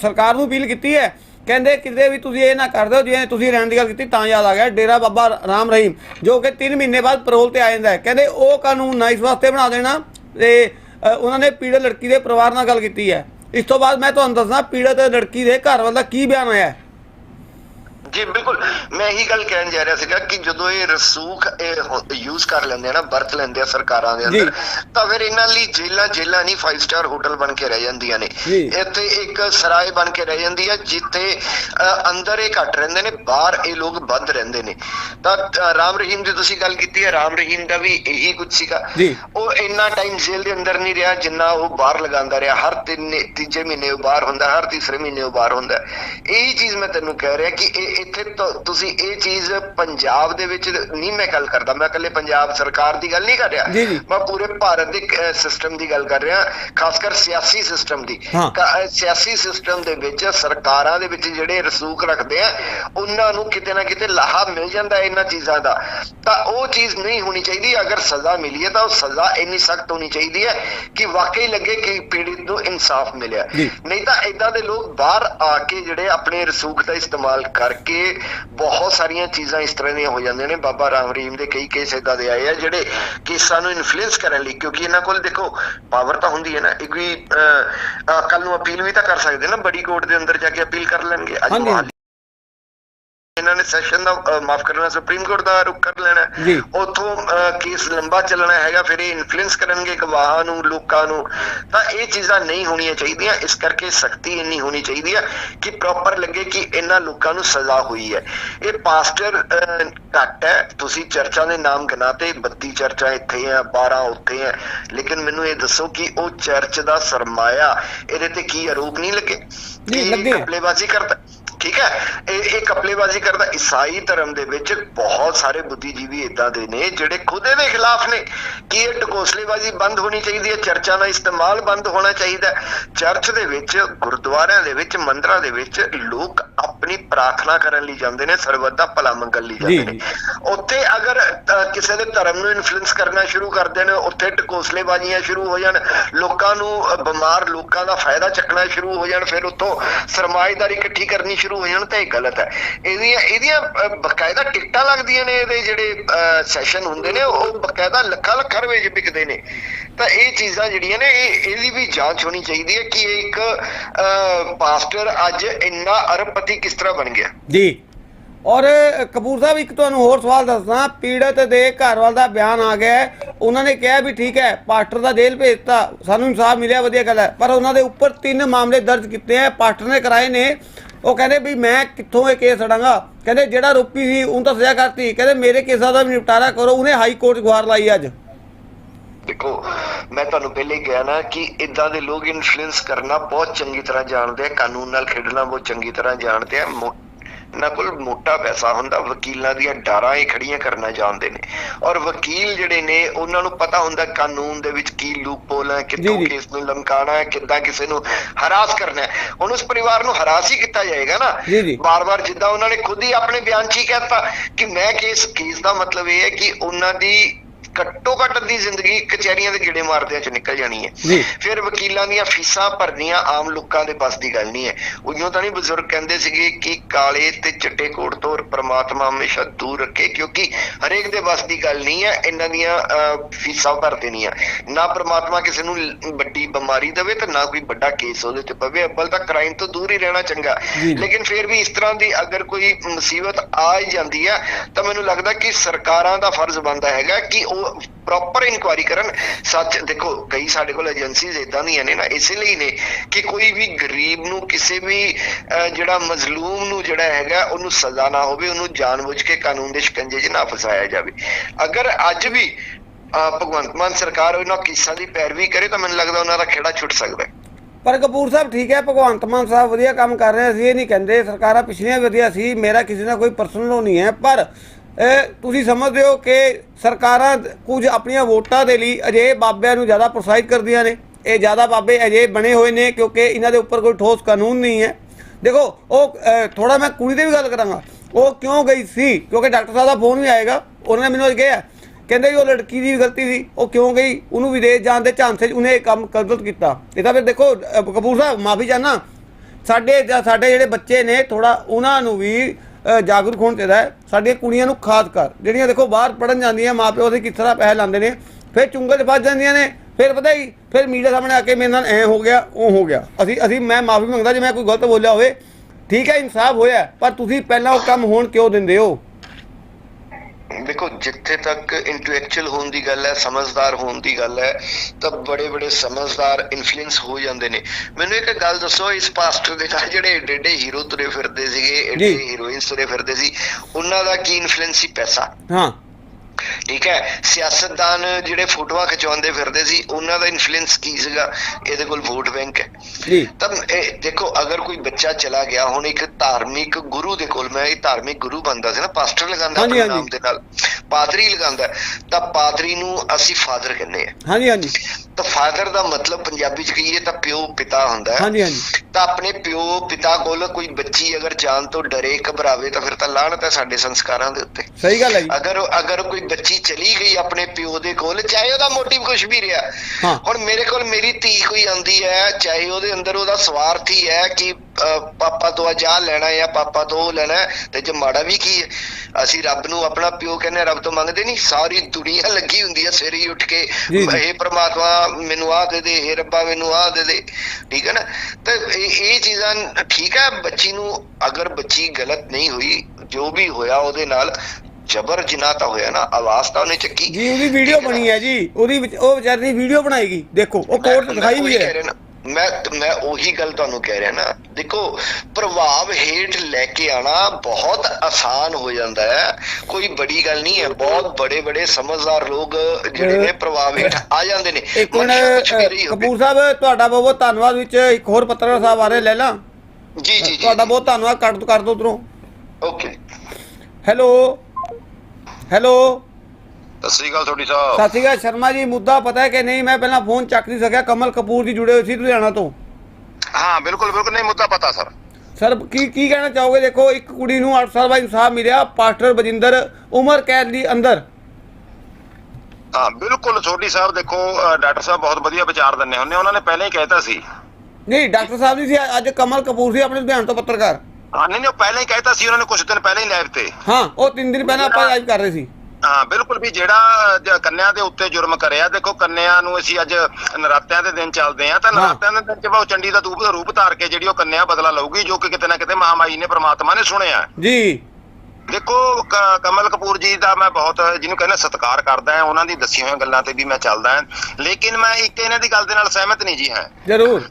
ਸਰਕਾਰ ਨੂੰ ਅਪੀਲ ਕੀਤੀ ਹੈ ਕਹਿੰਦੇ ਕਿਤੇ ਵੀ ਤੁਸੀਂ ਇਹ ਨਾ ਕਰ ਦਿਓ ਜਿਵੇਂ ਤੁਸੀਂ ਰਹਿਣ ਦੀ ਗੱਲ ਕੀਤੀ ਤਾਂ ਯਾਦ ਆ ਗਿਆ ਡੇਰਾ ਬਾਬਾ ਰਾਮ ਰਹੀਮ ਜੋ ਕਿ 3 ਮਹੀਨੇ ਬਾਅਦ ਪੈਰੋਲ ਤੇ ਆ ਜਾਂਦਾ ਹੈ। ਕਹਿੰਦੇ ਉਹ ਕਾਨੂੰਨ ਨਾ ਇਸ ਵਾਸਤੇ ਬਣਾ ਦੇਣਾ ਤੇ ਉਹਨਾਂ ਨੇ ਪੀੜਤ ਲੜਕੀ ਦੇ ਪਰਿਵਾਰ ਨਾਲ ਗੱਲ ਕੀਤੀ ਹੈ। ਇਸ ਤੋਂ ਬਾਅਦ ਮੈਂ ਤੁਹਾਨੂੰ ਦੱਸਣਾ ਪੀੜਤ ਲੜਕੀ ਦੇ ਘਰ ਵਾਲਾ ਕੀ ਬਿਆਨ ਆਇਆ ਹੈ। ਜੀ ਬਿਲਕੁਲ। ਮੈਂ ਇਹੀ ਗੱਲ ਕਹਿਣ ਜਾ ਰਿਹਾ ਸੀਗਾ ਕਿ ਜਦੋਂ ਇਹ ਰਸੂਖ ਇਹ ਯੂਜ਼ ਕਰ ਲੈਂਦੇ ਆ ਨਾ ਵਰਤ ਲੈਂਦੇ ਆ ਸਰਕਾਰਾਂ ਦੇ ਅੰਦਰ ਤਾਂ ਫਿਰ ਇਹਨਾਂ ਲਈ ਜੇਲਾਂ ਜੇਲਾਂ ਨਹੀਂ 5 ਸਟਾਰ ਹੋਟਲ ਬਣ ਕੇ ਰਹਿ ਜਾਂਦੀਆਂ ਨੇ। ਇੱਥੇ ਇੱਕ ਸਰਾਏ ਬਣ ਕੇ ਰਹਿ ਜਾਂਦੀ ਹੈ ਅ, ਅੰਦਰ ਇਹ ਘੱਟ ਰਹਿੰਦੇ ਨੇ ਬਾਹਰ ਇਹ ਲੋਕ ਵੱਧ ਰਹਿੰਦੇ ਨੇ। ਤਾਂ ਰਾਮ ਰਹੀਮ ਦੀ ਤੁਸੀਂ ਗੱਲ ਕੀਤੀ ਹੈ ਰਾਮ ਰਹੀਮ ਦਾ ਵੀ ਇਹੀ ਕੁਝ ਸੀਗਾ। ਉਹ ਇੰਨਾ ਟਾਈਮ ਜੇਲ੍ਹ ਦੇ ਅੰਦਰ ਨਹੀਂ ਰਿਹਾ ਜਿੰਨਾ ਉਹ ਬਾਹਰ ਲਗਾਉਂਦਾ ਰਿਹਾ। ਹਰ ਤਿੰਨ ਤੀਜੇ ਮਹੀਨੇ ਉਹ ਬਾਹਰ ਹੁੰਦਾ ਹਰ ਤੀਸਰੇ ਮਹੀਨੇ ਉਹ ਬਾਹਰ ਹੁੰਦਾ। ਇਹੀ ਚੀਜ਼ ਮੈਂ ਤੈਨੂੰ ਕਹਿ ਰਿਹਾ ਕਿ ਇਹ ਇੱਥੇ ਤੋਂ ਤੁਸੀਂ ਇਹ ਚੀਜ਼ ਪੰਜਾਬ ਦੇ ਵਿੱਚ ਨਹੀਂ ਮੈਂ ਗੱਲ ਕਰਦਾ। ਮੈਂ ਇਕੱਲੇ ਪੰਜਾਬ ਸਰਕਾਰ ਦੀ ਗੱਲ ਨਹੀਂ ਕਰ ਰਿਹਾ। ਮੈਂ ਪੂਰੇ ਭਾਰਤ ਦੇ ਸਿਸਟਮ ਦੀ ਗੱਲ ਕਰ ਰਿਹਾ। ਖਾਸ ਕਰ ਸਿਆਸੀ ਸਿਸਟਮ ਦੀ। ਸਿਆਸੀ ਸਿਸਟਮ ਦੇ ਵਿੱਚ ਸਰਕਾਰਾਂ ਦੇ ਵਿੱਚ ਜਿਹੜੇ ਰਸੂਖ ਰੱਖਦੇ ਆ ਉਹਨਾਂ ਨੂੰ ਕਿਤੇ ਨਾ ਕਿਤੇ ਲਾਹਾ ਮਿਲ ਜਾਂਦਾ ਹੈ ਇਹਨਾਂ ਚੀਜ਼ਾਂ ਦਾ। ਤਾਂ ਉਹ ਚੀਜ਼ ਨਹੀਂ ਹੋਣੀ ਚਾਹੀਦੀ। ਅਗਰ ਸਜ਼ਾ ਮਿਲੀ ਹੈ ਤਾਂ ਉਹ ਸਜ਼ਾ ਇੰਨੀ ਸਖਤ ਹੋਣੀ ਚਾਹੀਦੀ ਹੈ ਕਿ ਵਾਕਈ ਲੱਗੇ ਕਿ ਪੀੜਿਤ ਨੂੰ ਇਨਸਾਫ ਮਿਲਿਆ। ਨਹੀਂ ਤਾਂ ਇਦਾਂ ਦੇ ਲੋਕ ਬਾਹਰ ਆ ਕੇ ਜਿਹੜੇ ਆਪਣੇ ਰਸੂਖ ਦਾ ਇਸਤੇਮਾਲ ਕਰਕੇ ਬਹੁਤ ਸਾਰੀਆਂ ਚੀਜ਼ਾਂ ਇਸ ਤਰ੍ਹਾਂ ਦੀਆਂ ਹੋ ਜਾਂਦੀਆਂ ਨੇ। ਬਾਬਾ ਰਾਮ ਰਹੀਮ ਦੇ ਕਈ ਕੇਸ ਇਦਾਂ ਦੇ ਆਏ ਆ ਜਿਹੜੇ ਕੇਸਾਂ ਨੂੰ ਇਨਫਲੂਐਂਸ ਕਰਨ ਲਈ। ਕਿਉਂਕਿ ਇਹਨਾਂ ਕੋਲ ਦੇਖੋ ਪਾਵਰ ਤਾਂ ਹੁੰਦੀ ਹੈ ਨਾ। ਇੱਕ ਵੀ ਕੱਲ ਨੂੰ ਅਪੀਲ ਵੀ ਤਾਂ ਕਰ ਸਕਦੇ ਨਾ। ਬੜੀ ਕੋਰਟ ਦੇ ਅੰਦਰ ਜਾ ਕੇ ਅਪੀਲ ਕਰ ਲੈਣਗੇ ਅੱਜ ਹਾਂਜੀ। ਮੋਹਾਲੀ ਇਹਨਾਂ ਨੇ ਸੈਸ਼ਨ ਦਾ ਮਾਫ ਕਰਨਾ ਸੁਪਰੀਮ ਕੋਰਟ ਦਾ ਰੁਕ ਕਰ ਲੈਣਾ। ਉੱਥੋਂ ਕੇਸ ਲੰਬਾ ਚੱਲਣਾ ਹੈਗਾ ਫਿਰ ਇਹ ਇਨਫਲੂਐਂਸ ਕਰਨਗੇ ਗਵਾਹਾਂ ਨੂੰ ਲੋਕਾਂ ਨੂੰ। ਤਾਂ ਇਹ ਚੀਜ਼ਾਂ ਨਹੀਂ ਹੋਣੀਆਂ ਚਾਹੀਦੀਆਂ ਇਸ ਕਰਕੇ ਸਖਤੀ ਇੰਨੀ ਹੋਣੀ ਚਾਹੀਦੀ ਹੈ ਕਿ ਪ੍ਰੋਪਰ ਲੱਗੇ ਕਿ ਇਹਨਾਂ ਲੋਕਾਂ ਨੂੰ ਸਜ਼ਾ ਹੋਈ ਹੈ। ਇਹ ਪਾਸਟਰ ਘੱਟ ਹੈ। ਤੁਸੀਂ ਚਰਚਾਂ ਦੇ ਨਾਮ ਗਿਣਾਤੇ 32 ਚਰਚਾਂ ਇੱਥੇ ਆ 12 ਉੱਥੇ ਆ ਲੇਕਿਨ ਮੈਨੂੰ ਇਹ ਦੱਸੋ ਕਿ ਉਹ ਚਰਚ ਦਾ ਸਰਮਾਇਆ ਇਹਦੇ ਤੇ ਕੀ ਆਰੋਪ ਨਹੀਂ ਲੱਗੇ? ਨਹੀਂ, ਲੱਗੇ। ਘਪਲੇਬਾਜ਼ੀ ਕਰਦਾ? ਠੀਕ ਹੈ? ਇਹ ਇਹ ਕਪਲੇਬਾਜ਼ੀ ਕਰਦਾ, ਈਸਾਈ ਧਰਮ ਦੇ ਵਿੱਚ ਬਹੁਤ ਸਾਰੇ ਬੁੱਧੀਜੀਵੀ ਇਦਾਂ ਦੇ ਨੇ ਜਿਹੜੇ ਖੁਦ ਇਹਦੇ ਖਿਲਾਫ ਨੇ ਕਿ ਇਹ ਟਕੋਸਲੇਬਾਜ਼ੀ ਬੰਦ ਹੋਣੀ ਚਾਹੀਦੀ ਹੈ, ਚਰਚਾਂ ਦਾ ਇਸਤੇਮਾਲ ਬੰਦ ਹੋਣਾ ਚਾਹੀਦਾ ਚਰਚ ਦੇ ਵਿੱਚ, ਗੁਰਦੁਆਰਿਆਂ ਦੇ ਵਿੱਚ, ਮੰਦਰਾਂ ਦੇ ਵਿੱਚ ਲੋਕ ਆਪਣੀ ਪ੍ਰਾਰਥਨਾ ਕਰਨ ਲਈ ਜਾਂਦੇ ਨੇ ਸਰਬੱਤ ਦਾ ਭਲਾ ਮੰਗਣ ਲਈ ਜਾਂਦੇ ਨੇ। ਉੱਥੇ ਅਗਰ ਕਿਸੇ ਦੇ ਧਰਮ ਨੂੰ ਇਨਫਲੂਐਂਸ ਕਰਨਾ ਸ਼ੁਰੂ ਕਰ ਦੇਣ ਉੱਥੇ ਟਕੋਸਲੇਬਾਜ਼ੀਆਂ ਸ਼ੁਰੂ ਹੋ ਜਾਣ ਲੋਕਾਂ ਨੂੰ ਬਿਮਾਰ ਲੋਕਾਂ ਦਾ ਫਾਇਦਾ ਚੱਕਣਾ ਸ਼ੁਰੂ ਹੋ ਜਾਣ ਫਿਰ ਉੱਥੋਂ ਸਰਮਾਏਦਾਰੀ ਇਕੱਠੀ ਕਰਨੀ ਸ਼ੁਰੂ ਹੋ ਜਾਣ ਤਾਂ ਇਹ ਗਲਤ ਹੈ। ਇਹਦੀਆਂ ਇਹਦੀਆਂ ਬਕਾਇਦਾ ਟਿਕਟਾਂ ਲੱਗਦੀਆਂ ਨੇ ਇਹਦੇ ਜਿਹੜੇ ਸੈਸ਼ਨ ਹੁੰਦੇ ਨੇ ਉਹ ਬਕਾਇਦਾ ਲੱਖਾਂ ਲੱਖਾਂ ਰੁਪਏ 'ਚ ਵਿਕਦੇ ਨੇ। ਤਾਂ ਇਹ ਚੀਜ਼ਾਂ ਜਿਹੜੀਆਂ ਨੇ, ਇਹ, ਇਹਦੀ ਵੀ ਜਾਂਚ ਹੋਣੀ ਚਾਹੀਦੀ ਹੈ ਕਿ ਇੱਕ ਪਾਸਟਰ ਅੱਜ ਇੰਨਾ ਅਰਬਪਤੀ ਕਿਸ ਤਰ੍ਹਾਂ ਬਣ ਗਿਆ। ਜੀ। ਔਰ, ਕਪੂਰ ਸਾਹਿਬ, ਇੱਕ ਤੁਹਾਨੂੰ ਹੋਰ ਸਵਾਲ ਦੱਸਦਾ, ਪੀੜਤ ਦੇ ਘਰ ਵਾਲ ਦਾ ਬਿਆਨ ਆ ਗਿਆ ਉਹਨਾਂ ਨੇ ਕਿਹਾ ਵੀ ਠੀਕ ਹੈ ਪਾਸਟਰ ਦਾ ਜੇਲ੍ਹ ਭੇਜਤਾ ਸਾਨੂੰ ਇਨਸਾਫ ਮਿਲਿਆ, ਵਧੀਆ ਗੱਲ ਹੈ। ਪਰ ਉਹਨਾਂ ਦੇ ਉੱਪਰ ਤਿੰਨ ਮਾਮਲੇ ਦਰਜ ਕੀਤੇ ਹੈ ਪਾਸਟਰ ਨੇ ਕਰਾਏ ਨੇ। ਉਹ ਕਹਿੰਦੇ ਵੀ ਮੈਂ ਕਿੱਥੋਂ ਇਹ ਕੇਸ ਲੜਾਂਗਾ ਕਹਿੰਦੇ ਜਿਹੜਾ ਰੋਪੀ ਸੀ, ਉਹਨੂੰ ਤਾਂ ਸਜ਼ਾ ਕਰਤੀ। ਕਹਿੰਦੇ ਮੇਰੇ ਕੇਸਾਂ ਦਾ ਵੀ ਨਿਪਟਾਰਾ ਕਰੋ, ਉਹਨੇ ਹਾਈ ਕੋਰਟ 'ਚ ਲਾਈ ਅੱਜ। ਦੇਖੋ ਮੈਂ ਤੁਹਾਨੂੰ ਪਹਿਲੇ ਕਿਹਾ ਨਾ ਕਿ ਇਦਾਂ ਦੇ ਲੋਕ ਇਨਫਲੂਐਂਸ ਕਰਨਾ ਬਹੁਤ ਚੰਗੀ ਤਰ੍ਹਾਂ ਜਾਣਦੇ ਆ ਕਾਨੂੰਨ ਨਾਲ ਖੇਡਣਾ ਬਹੁਤ ਚੰਗੀ ਤਰ੍ਹਾਂ ਜਾਣਦੇ ਆ ਇਹਨਾਂ ਕੋਲ ਮੋਟਾ ਪੈਸਾ ਹੁੰਦਾ ਵਕੀਲਾਂ ਦੀਆਂ ਡਾਰਾਂ ਹੀ ਖੜੀਆਂ ਕਰਨਾ ਜਾਣਦੇ ਨੇ ਔਰ ਵਕੀਲ ਜਿਹੜੇ ਨੇ ਉਹਨਾਂ ਨੂੰ ਪਤਾ ਹੁੰਦਾ ਕਾਨੂੰਨ ਦੇ ਵਿੱਚ ਕੀ ਲੂਪਹੋਲ ਹੈ ਜੀ। ਕੇਸ ਨੂੰ ਲਮਕਾਣਾ ਹੈ ਕਿੱਦਾਂ ਕਿਸੇ ਨੂੰ ਹਰਾਸ ਕਰਨਾ ਹੈ ਹੁਣ ਉਸ ਪਰਿਵਾਰ ਨੂੰ ਹਰਾਸ ਹੀ ਕੀਤਾ ਜਾਏਗਾ ਨਾ। ਬਾਰ-ਬਾਰ ਜਿੱਦਾਂ ਉਹਨਾਂ ਨੇ ਖੁਦ ਹੀ ਆਪਣੇ ਬਿਆਨ 'ਚ ਹੀ ਕਹਿਤਾ ਕਿ ਮੈਂ ਕੇਸ ਕੇਸ ਦਾ ਮਤਲਬ ਇਹ ਹੈ ਕਿ ਉਹਨਾਂ ਦੀ ਘੱਟੋ ਘੱਟ ਦੀ ਜ਼ਿੰਦਗੀ ਕਚਹਿਰੀਆਂ ਦੇ ਗੇੜੇ ਮਾਰਦਿਆਂ ਚ ਨਿਕਲ ਜਾਣੀ ਹੈ। ਫਿਰ ਵਕੀਲਾਂ ਦੀਆਂ ਫੀਸਾਂ ਭਰਨੀਆਂ ਆਮ ਲੋਕਾਂ ਦੇ ਬਸ ਦੀ ਗੱਲ ਨਹੀਂ ਹੈ। ਉਈਓ ਤਾਂ ਨਹੀਂ ਬਜ਼ੁਰਗ ਕਹਿੰਦੇ ਸੀਗੇ ਕਿ ਕਾਲੇ ਤੇ ਚਿੱਟੇ ਕੋਟ ਤੋਂ ਪ੍ਰਮਾਤਮਾ ਹਮੇਸ਼ਾ ਦੂਰ ਰੱਖੇ ਕਿਉਂਕਿ ਹਰੇਕ ਦੇ ਬਸ ਦੀ ਗੱਲ ਨਹੀਂ ਹੈ ਇਹਨਾਂ ਦੀਆਂ ਫੀਸਾਂ ਭਰ ਦੇਣੀਆਂ। ਨਾ ਪ੍ਰਮਾਤਮਾ ਕਿਸੇ ਨੂੰ ਵੱਡੀ ਬਿਮਾਰੀ ਦੇਵੇ ਤੇ ਨਾ ਕੋਈ ਵੱਡਾ ਕੇਸ ਉਹਦੇ ਤੇ ਪਵੇ। ਅੱਬਲ ਤਾਂ ਕ੍ਰਾਈਮ ਤੋਂ ਦੂਰ ਹੀ ਰਹਿਣਾ ਚੰਗਾ। ਲੇਕਿਨ ਫਿਰ ਵੀ ਇਸ ਤਰ੍ਹਾਂ ਦੀ ਅਗਰ ਕੋਈ ਮੁਸੀਬਤ ਆ ਹੀ ਜਾਂਦੀ ਹੈ ਤਾਂ ਮੈਨੂੰ ਲੱਗਦਾ ਕਿ ਸਰਕਾਰਾਂ ਦਾ ਫਰਜ਼ ਬਣਦਾ ਹੈਗਾ ਕਿ ਉਹ ਪ੍ਰੋਪਰ ਇਨਕੁਆਇਰੀ ਕਰਨ। ਸੱਚ, ਦੇਖੋ, ਕਈ ਸਾਡੇ ਕੋਲ ਏਜੰਸੀਜ਼ ਇਦਾਂ ਦੀਆਂ ਨੇ ਨਾ, ਇਸੇ ਲਈ ਨੇ ਕਿ ਕੋਈ ਵੀ ਗਰੀਬ ਨੂੰ ਕਿਸੇ ਵੀ ਜਿਹੜਾ ਮਜ਼ਲੂਮ ਨੂੰ ਜਿਹੜਾ ਹੈਗਾ, ਉਹਨੂੰ ਸਜ਼ਾ ਨਾ ਹੋਵੇ, ਉਹਨੂੰ ਜਾਣਬੁੱਝ ਕੇ ਕਾਨੂੰਨ ਦੇ ਸ਼ਿਕੰਜੇ 'ਚ ਨਾ ਫਸਾਇਆ ਜਾਵੇ। ਅਗਰ ਅੱਜ ਵੀ ਭਗਵੰਤ ਮਾਨ ਸਰਕਾਰ ਉਹਨਾਂ ਕੇਸਾਂ ਦੀ ਪੈਰਵੀ ਕਰੇ, ਤਾਂ ਮੈਨੂੰ ਲੱਗਦਾ ਉਹਨਾਂ ਦਾ ਖੇੜਾ ਛੁੱਟ ਸਕਦਾ ਹੈ। ਪਰ ਕਪੂਰ ਸਾਹਿਬ ਠੀਕ ਹੈ, ਭਗਵੰਤ ਮਾਨ ਸਾਹਿਬ ਵਧੀਆ ਕੰਮ ਕਰ ਰਹੇ ਸੀ ਇਹ ਨਹੀਂ ਕਹਿੰਦੇ, ਸਰਕਾਰਾਂ ਪਿਛਲੀਆਂ ਵਧੀਆ ਸੀ, ਮੇਰਾ ਕਿਸੇ ਨਾਲ ਕੋਈ ਪਰਸਨਲ ਉਹ ਨਹੀਂ ਹੈ, ਪਰ ਤੁਸੀਂ ਸਮਝਦੇ ਹੋ ਕਿ ਸਰਕਾਰਾਂ ਕੁਝ ਆਪਣੀਆਂ ਵੋਟਾਂ ਦੇ ਲਈ ਅਜੇ ਬਾਬਿਆਂ ਨੂੰ ਜ਼ਿਆਦਾ ਪ੍ਰੋਤਸਾਹਿਤ ਕਰਦੀਆਂ ਨੇ। ਇਹ ਜ਼ਿਆਦਾ ਬਾਬੇ ਅਜੇ ਬਣੇ ਹੋਏ ਨੇ ਕਿਉਂਕਿ ਇਹਨਾਂ ਦੇ ਉੱਪਰ ਕੋਈ ਠੋਸ ਕਾਨੂੰਨ ਨਹੀਂ ਹੈ। ਦੇਖੋ, ਉਹ ਥੋੜਾ ਮੈਂ ਕੁੜੀ ਦੀ ਵੀ ਗੱਲ ਕਰਾਂਗਾ। ਉਹ ਕਿਉਂ ਗਈ ਸੀ? ਕਿਉਂਕਿ ਡਾਕਟਰ ਸਾਹਿਬ ਦਾ ਫੋਨ ਵੀ ਆਏਗਾ। ਉਹਨਾਂ ਨੇ ਮੈਨੂੰ ਅੱਜ ਕਿਹਾ। ਕਹਿੰਦੇ ਵੀ ਉਹ ਲੜਕੀ ਦੀ ਵੀ ਗਲਤੀ ਸੀ। ਉਹ ਕਿਉਂ ਗਈ? ਉਹਨੂੰ ਵਿਦੇਸ਼ ਜਾਣ ਦੇ ਝਾਂਸੇ 'ਚ ਉਹਨੇ ਇਹ ਕੰਮ ਗਲਤ ਕੀਤਾ। ਇਹ ਤਾਂ ਫਿਰ ਦੇਖੋ ਕਪੂਰ ਸਾਹਿਬ, ਮਾਫੀ ਚਾਹਨਾ ਸਾਡੇ ਜਾਂ ਸਾਡੇ ਜਿਹੜੇ ਬੱਚੇ ਨੇ ਥੋੜਾ ਉਹਨਾਂ ਨੂੰ ਵੀ ਜਾਗਰੂਕ ਹੋਣ ਚਾਹੀਦਾ ਹੈ। ਸਾਡੀਆਂ ਕੁੜੀਆਂ ਨੂੰ ਖਾਸ ਕਰ, ਜਿਹੜੀਆਂ ਦੇਖੋ ਬਾਹਰ ਪੜਨ ਜਾਂਦੀਆਂ, ਮਾਪਿਓ ਦੇ ਕਿਸ ਤਰ੍ਹਾਂ ਪੈਸੇ ਲਾਉਂਦੇ ਨੇ, ਫਿਰ ਚੁੰਗਲ 'ਚ ਫਸ ਜਾਂਦੀਆਂ ਨੇ, ਫਿਰ ਪਤਾ ਹੀ, ਫਿਰ ਮੀਡੀਆ ਸਾਹਮਣੇ ਆ ਕੇ ਮੇਰੇ ਨਾਲ ਐ ਹੋ ਗਿਆ, ਉਹ ਹੋ ਗਿਆ। ਅਸੀਂ ਅਸੀਂ, ਮੈਂ ਮਾਫੀ ਮੰਗਦਾ, ਜੇ ਮੈਂ ਕੋਈ ਗਲਤ ਬੋਲਿਆ ਹੋਵੇ, ਠੀਕ ਹੈ, ਇਨਸਾਫ ਹੋਇਆ, ਪਰ ਤੁਸੀਂ ਪਹਿਲਾਂ ਉਹ ਕੰਮ ਹੋਣ ਕਿਉਂ ਦਿੰਦੇ ਹੋ? ਦੇਖੋ ਜਿੱਥੇ ਤੱਕ ਇੰਟੈਲੈਕਚੁਅਲ ਹੋਣ ਦੀ ਗੱਲ ਹੈ ਸਮਝਦਾਰ ਹੋਣ ਦੀ ਗੱਲ ਹੈ ਤਾਂ ਬੜੇ ਬੜੇ ਸਮਝਦਾਰ ਇਨਫਲੂਐਂਸ ਹੋ ਜਾਂਦੇ ਨੇ। ਮੈਨੂੰ ਇੱਕ ਗੱਲ ਦੱਸੋ ਇਸ ਪਾਸਟਰ ਦੇ ਨਾਲ ਜਿਹੜੇ ਏਡੇ ਏਡੇ ਹੀਰੋ ਤੁਰੇ ਫਿਰਦੇ ਸੀਗੇ ਏਡੇ। ਹੀਰੋਇਨਸ ਤੁਰੇ ਫਿਰਦੇ ਸੀ ਉਹਨਾਂ ਦਾ ਕੀ ਇਨਫਲੂਐਂਸ ਸੀ ਪੈਸਾ? ਹਾਂ। ਠੀਕ ਹੈ ਸਿਆਸਤਦਾਨ ਜਿਹੜੇ ਫੋਟੋਆਂ ਖਿਚਵਾਉਂਦੇ ਫਿਰਦੇ ਸੀ ਉਹਨਾਂ ਦਾ ਇਨਫਲੂਐਂਸ ਕੀ ਸੀਗਾ? ਇਹਦੇ ਕੋਲ ਵੋਟ ਬੈਂਕ ਹੈ। ਜੀ। ਤਾਂ ਇਹ ਦੇਖੋ ਅਗਰ ਕੋਈ ਬੱਚਾ ਚਲਾ ਗਿਆ ਹੁਣ ਇੱਕ ਧਾਰਮਿਕ ਗੁਰੂ ਦੇ ਕੋਲ ਮੈਂ ਇਹ ਧਾਰਮਿਕ ਗੁਰੂ ਬੰਦਾ ਸੀ ਨਾ ਪਾਸਟਰ ਲਗਾਉਂਦਾ ਆਪਣੇ। ਨਾਮ ਦੇ ਨਾਲ ਪਾਦਰੀ ਲਗਾਉਂਦਾ ਹੈ, ਤਾਂ ਪਾਦਰੀ ਨੂੰ ਅਸੀਂ ਫਾਦਰ ਕਹਿੰਦੇ ਆ ਹਾਂਜੀ ਹਾਂਜੀ। ਤਾਂ ਫਾਦਰ ਦਾ ਮਤਲਬ ਪੰਜਾਬੀ ਚ ਕਹੀਏ ਤਾਂ ਪਿਓ ਪਿਤਾ ਹੁੰਦਾ ਹੈ। ਹਾਂਜੀ ਹਾਂਜੀ। ਤਾਂ ਆਪਣੇ ਪਿਓ ਪਿਤਾ ਕੋਲ ਕੋਈ ਬੱਚੀ ਅਗਰ ਜਾਣ ਤੋਂ ਡਰੇ ਘਬਰਾਵੇ ਤਾਂ ਫਿਰ ਤਾਂ ਲਾਹਣਤ ਹੈ ਸਾਡੇ ਸੰਸਕਾਰਾਂ ਦੇ ਉੱਤੇ। ਸਹੀ ਗੱਲ ਹੈ ਜੀ। ਅਗਰ ਅਗਰ ਕੋਈ ਬੱਚੀ ਚਲੀ ਗਈ ਆਪਣੇ ਪਿਓ ਦੇ ਕੋਲ ਚਾਹੇ ਉਹਦਾ ਮੋਟਿਵ ਕੁਝ ਵੀ ਰਿਹਾ। ਹਾਂ। ਹੁਣ ਮੇਰੇ ਕੋਲ ਮੇਰੀ ਧੀ ਕੋਈ ਆਂਦੀ ਹੈ ਚਾਹੇ ਉਹਦੇ ਅੰਦਰ ਉਹਦਾ ਸਵਾਰਥ ਹੀ ਹੈ ਕਿ ਪਾਪਾ ਤੋਂ ਆ ਜਾ ਲੈਣਾ ਹੈ ਪਾਪਾ ਤੋਂ ਉਹ ਲੈਣਾ ਤੇ ਜੇ ਮਾੜਾ ਵੀ ਕੀ ਹੈ? ਅਸੀਂ ਰੱਬ ਨੂੰ ਆਪਣਾ ਪਿਓ ਕਹਿੰਦੇ ਰੱਬ ਤੋਂ ਮੰਗਦੇ ਨਹੀਂ ਸਾਰੀ ਦੁਨੀਆ ਲੱਗੀ ਹੁੰਦੀ ਹੈ ਸਵੇਰੇ ਉੱਠ ਕੇ। ਇਹ ਪ੍ਰਮਾਤਮਾ ਮੈਨੂੰ ਆਹ ਦੇ ਦੇ ਇਹ ਰੱਬਾ ਮੈਨੂੰ ਆਹ ਦੇ ਦੇ। ਠੀਕ ਹੈ ਨਾ? ਤੇ ਇਹ ਚੀਜ਼ਾਂ ਠੀਕ ਹੈ ਬੱਚੀ ਨੂੰ ਅਗਰ ਬੱਚੀ ਗਲਤ ਨਹੀਂ ਹੋਈ ਜੋ ਵੀ ਹੋਇਆ ਉਹਦੇ ਨਾਲ ਜਬਰ ਜਿਨਾ ਤਾਂ ਹੋਇਆ ਨਾ ਆਵਾਜ਼ ਤਾਂ ਉਹਨੇ ਚੱਕੀ। ਜੀ ਉਹਦੀ ਵੀਡੀਓ? ਬਣੀ ਹੈ ਜੀ ਉਹਦੀ ਉਹ ਵਿਚਾਰੀ ਵੀਡੀਓ ਬਣਾਏਗੀ ਦੇਖੋ ਉਹ ਕੋਰਟ ਦਿਖਾਈ ਵੀ ਹੈ। ਮੈਂ ਮੈਂ ਉਹੀ ਗੱਲ ਤੁਹਾਨੂੰ ਕਹਿ ਰਿਹਾ ਨਾ। ਦੇਖੋ ਪ੍ਰਭਾਵ ਹੇਠ ਲੈ ਕੇ ਆਣਾ ਬਹੁਤ ਆਸਾਨ ਹੋ ਜਾਂਦਾ ਹੈ। ਕੋਈ ਬੜੀ ਗੱਲ ਨਹੀਂ ਹੈ। ਬਹੁਤ ਬੜੇ ਬੜੇ ਸਮਝਦਾਰ ਲੋਕ ਜਿਹੜੇ ਨੇ ਪ੍ਰਭਾਵ ਹੇਠ ਆ ਜਾਂਦੇ ਨੇ। ਇੱਕ। ਕਪੂਰ ਸਾਹਿਬ ਤੁਹਾਡਾ ਬਹੁਤ ਬਹੁਤ ਧੰਨਵਾਦ ਵਿੱਚ ਇੱਕ ਹੋਰ ਪੱਤਰਕਾਰ ਸਾਹਿਬ ਆ ਰਹੇ ਲੈ ਲਾਂ। ਜੀ ਜੀ ਤੁਹਾਡਾ ਬਹੁਤ ਧੰਨਵਾਦ। ਕੱਟ ਕਰ ਦੋ ਉਧਰੋਂ। Okay. Hello. Hello. Sat Sri Akal ਤੁਹਾਡੀ ਸਾਹਿਬ। ਸਤਿ ਸ਼੍ਰੀ ਅਕਾਲ ਸ਼ਰਮਾ ਜੀ ਮੁੱਦਾ ਪਤਾ ਹੈ ਕਿ ਨਹੀਂ? ਮੈਂ ਪਹਿਲਾਂ ਫੋਨ ਚੱਕ ਨਹੀਂ ਸਕਿਆ ਕਮਲ ਕਪੂਰ ਜੀ ਜੁੜੇ ਹੋਏ ਸੀ ਲੁਧਿਆਣਾ ਤੋਂ। ਹਾਂ ਬਿਲਕੁਲ ਬਿਲਕੁਲ ਨਹੀਂ ਮੁੱਦਾ ਪਤਾ ਸਰ। ਸਰ ਕੀ ਕੀ ਕਹਿਣਾ ਚਾਹੋਗੇ? ਦੇਖੋ ਇੱਕ ਕੁੜੀ ਨੂੰ 8 ਸਾਲ ਬਾਅਦ ਇਨਸਾਫ ਮਿਲਿਆ ਪਾਸਟਰ ਬਜਿੰਦਰ ਉਮਰ ਕੈਦ ਦੀ ਅੰਦਰ। ਹਾਂ ਬਿਲਕੁਲ ਤੁਹਾਡੀ ਸਾਹਿਬ ਦੇਖੋ ਡਾਕਟਰ ਸਾਹਿਬ ਬਹੁਤ ਵਧੀਆ ਵਿਚਾਰ ਦਿੰਦੇ ਹੁੰਦੇ ਉਹਨਾਂ ਨੇ ਪਹਿਲਾਂ ਹੀ ਕਹਿਤਾ ਸੀ। ਨਹੀਂ ਡਾਕਟਰ ਸਾਹਿਬ ਜੀ ਸੀ ਅੱਜ ਕਮਲ ਕਪੂਰ ਸੀ ਆਪਣੇ ਲੁਧਿਆਣਾ ਤੋਂ ਪੱਤਰਕਾਰ। ਹਾਂ ਨਹੀਂ ਨਹੀਂ ਉਹ ਪਹਿਲਾਂ ਹੀ ਕਹਿਤਾ ਸੀ ਉਹਨਾਂ ਨੇ ਕੁਝ ਦਿਨ ਪਹਿਲਾਂ ਹੀ ਲਾਈਵ ਤੇ। ਹਾਂ ਉਹ ਤਿੰਨ ਦਿਨ ਪਹਿਲਾਂ ਆਪਾਂ ਲਾਈਵ ਕਰ ਰਹੇ ਸੀ। ਹਾਂ ਬਿਲਕੁਲ ਵੀ ਜਿਹੜਾ ਕੰਨਿਆ ਦੇ ਉੱਤੇ ਜੁਰਮ ਕਰਿਆ ਦੇਖੋ ਕੰਨਿਆ ਨੂੰ ਅਸੀਂ ਅੱਜ ਨਰਾਤਿਆਂ ਦੇ ਦਿਨ ਚੱਲਦੇ ਆ ਤਾਂ। ਨਰਾਤਿਆਂ ਦੇ ਦਿਨ ਚ ਉਹ ਚੰਡੀ ਦਾ ਰੂਪ ਰੂਪ ਧਾਰ ਕੇ ਜਿਹੜੀ ਉਹ ਕੰਨਿਆ ਬਦਲਾ ਲਊਗੀ ਜੋ ਕਿ ਕਿਤੇ ਨਾ ਕਿਤੇ ਮਹਾਮਾਈ ਨੇ ਪ੍ਰਮਾਤਮਾ ਨੇ ਸੁਣਿਆ। ਜੀ। ਦੇਖੋ ਕਮਲ ਕਪੂਰ ਜੀ ਦਾ ਮੈਂ ਬਹੁਤ ਜਿਹਨੂੰ ਕਹਿੰਦਾ ਸਤਿਕਾਰ ਕਰਦਾ ਹਾਂ ਉਹਨਾਂ ਦੀ ਦੱਸੀਆਂ ਹੋਈਆਂ ਗੱਲਾਂ ਤੇ ਵੀ ਮੈਂ ਚੱਲਦਾ ਹਾਂ। ਲੇਕਿਨ ਮੈਂ ਇੱਕ ਇਹਨਾਂ ਦੀ ਗੱਲ ਦੇ ਨਾਲ ਸਹਿਮਤ ਨਹੀਂ ਜੀ ਹਾਂ। ਜ਼ਰੂਰ।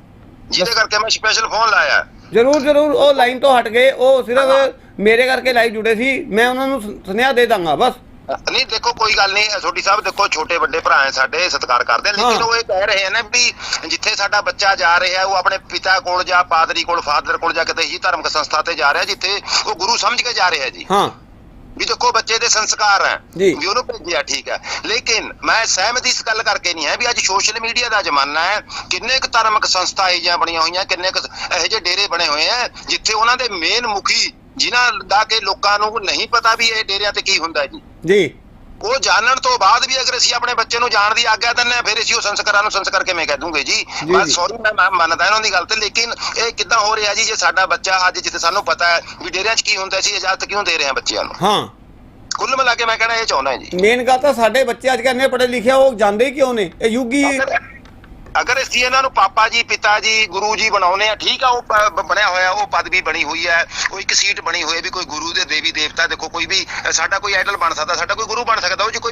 ਜਿਹਦੇ ਕਰਕੇ ਮੈਂ ਸਪੈਸ਼ਲ ਫੋਨ ਲਾਇਆ। ਜ਼ਰੂਰ ਜ਼ਰੂਰ। ਉਹ ਲਾਈਨ ਤੋਂ ਹਟ ਗਏ ਉਹ ਸਿਰਫ ਮੇਰੇ ਕਰਕੇ ਲਾਈਵ ਜੁੜੇ ਸੀ ਮੈਂ ਉਹਨਾਂ ਨੂੰ ਸੁਨੇਹਾ ਦੇ ਦਾਂਗਾ ਬਸ। ਨਹੀਂ ਦੇਖੋ ਕੋਈ ਗੱਲ ਨਹੀਂ ਛੋਟੀ ਸਾਹਿਬ ਦੇਖੋ ਛੋਟੇ ਵੱਡੇ ਭਰਾ ਹੈ ਸਾਡੇ ਸਤਿਕਾਰ ਕਰਦੇ ਆ, ਲੇਕਿਨ। ਉਹ ਇਹ ਕਹਿ ਰਹੇ ਨੇ ਵੀ ਜਿੱਥੇ ਸਾਡਾ ਬੱਚਾ ਜਾ ਰਿਹਾ ਉਹ ਆਪਣੇ ਪਿਤਾ ਕੋਲ ਜਾਂ ਪਾਦਰੀ ਕੋਲ ਫਾਦਰ ਕੋਲ ਜਾਂ ਕਿਤੇ ਹੀ ਧਾਰਮਿਕ ਸੰਸਥਾ ਤੇ ਜਾ ਰਿਹਾ ਜਿੱਥੇ ਉਹ ਗੁਰੂ ਸਮਝ ਕੇ ਜਾ ਰਿਹਾ ਜੀ। ਹਾਂ। ਵੀ ਦੇਖੋ ਬੱਚੇ ਦੇ ਸੰਸਕਾਰ ਹੈ ਜੀ। ਵੀ ਉਹਨੂੰ ਭੇਜਿਆ ਠੀਕ ਹੈ। ਲੇਕਿਨ ਮੈਂ ਸਹਿਮਤ ਇਸ ਗੱਲ ਕਰਕੇ ਨਹੀਂ ਹੈ ਵੀ ਅੱਜ ਸੋਸ਼ਲ ਮੀਡੀਆ ਦਾ ਜ਼ਮਾਨਾ ਹੈ ਕਿੰਨੇ ਕੁ ਧਾਰਮਿਕ ਸੰਸਥਾ ਇਹੋ ਬਣੀਆਂ ਹੋਈਆਂ ਕਿੰਨੇ ਕੁ ਇਹੋ ਜਿਹੇ ਡੇਰੇ ਬਣੇ ਹੋਏ ਆ ਜਿੱਥੇ ਉਹਨਾਂ ਦੇ ਮੇਨ ਮੁਖੀ ਜਿਨ੍ਹਾਂ ਦਾ ਕਿ ਲੋਕਾਂ ਨੂੰ ਨਹੀਂ ਪਤਾ ਵੀ ਇਹ ਡੇਰਿਆਂ ਤੇ ਕੀ ਹੁੰਦਾ ਜੀ। ਜੀ। ਉਹ ਜਾਣਨ ਤੋਂ ਬਾਅਦ ਵੀ ਅਗਰ ਅਸੀਂ ਆਪਣੇ ਬੱਚੇ ਨੂੰ ਜਾਣ ਦੀ ਆਗਿਆ ਦਿੰਦੇ ਹਾਂ ਫਿਰ ਅਸੀਂ ਉਹ ਸੰਸਕਾਰਾਂ ਨੂੰ ਸੰਸਕਾਰ ਕਿਵੇਂ ਕਹਿ ਦੂੰਗੇ ਜੀ? ਜੀ। ਸੌਰੀ ਮੈਂ ਮੰਨਦਾ ਇਹਨਾਂ ਦੀ ਗੱਲ ਤੇ ਲੇਕਿਨ ਇਹ ਕਿੱਦਾਂ ਹੋ ਰਿਹਾ ਜੀ ਜੇ ਸਾਡਾ ਬੱਚਾ ਅੱਜ ਜਿੱਥੇ ਸਾਨੂੰ ਪਤਾ ਹੈ ਵੀ ਡੇਰਿਆਂ 'ਚ ਕੀ ਹੁੰਦਾ ਸੀ ਇਜਾਜ਼ਤ ਕਿਉਂ ਦੇ ਰਹੇ ਹਾਂ ਬੱਚਿਆਂ ਨੂੰ? ਹਾਂ। ਕੁੱਲ ਮਿਲਾ ਕੇ ਮੈਂ ਕਹਿਣਾ ਇਹ ਚਾਹੁੰਦਾ ਜੀ। ਮੇਨ ਗੱਲ ਤਾਂ ਸਾਡੇ ਬੱਚੇ ਅੱਜ ਕੱਲ੍ਹ ਇੰਨੇ ਪੜ੍ਹੇ ਲਿਖੇ ਆ, ਉਹ ਜਾਂਦੇ ਕਿਉਂ ਨੇ? ਇਹ ਯੁੱਗੀ ਅਗਰ- ਅਗਰ ਅਸੀਂ ਇਹਨਾਂ ਨੂੰ ਪਾਪਾ ਜੀ, ਪਿਤਾ ਜੀ, ਗੁਰੂ ਜੀ ਬਣਾਉਨੇ ਆ ਠੀਕ ਆ, ਉਹ ਬਣਿਆ ਹੋਇਆ, ਉਹ ਪਦਵੀ ਬਣੀ ਹੋਈ ਹੈ ਉਹ ਇੱਕ ਸੀਟ ਬਣੀ ਹੋਈ ਹੈ ਵੀ ਕੋਈ ਗੁਰੂ ਦੇ ਦੇਵੀ ਦੇਵਤਾ ਦੇਖੋ ਕੋਈ ਵੀ, ਸਾਡਾ ਕੋਈ ਆਈਡਲ ਬਣ ਸਕਦਾ, ਸਾਡਾ ਕੋਈ ਗੁਰੂ ਬਣ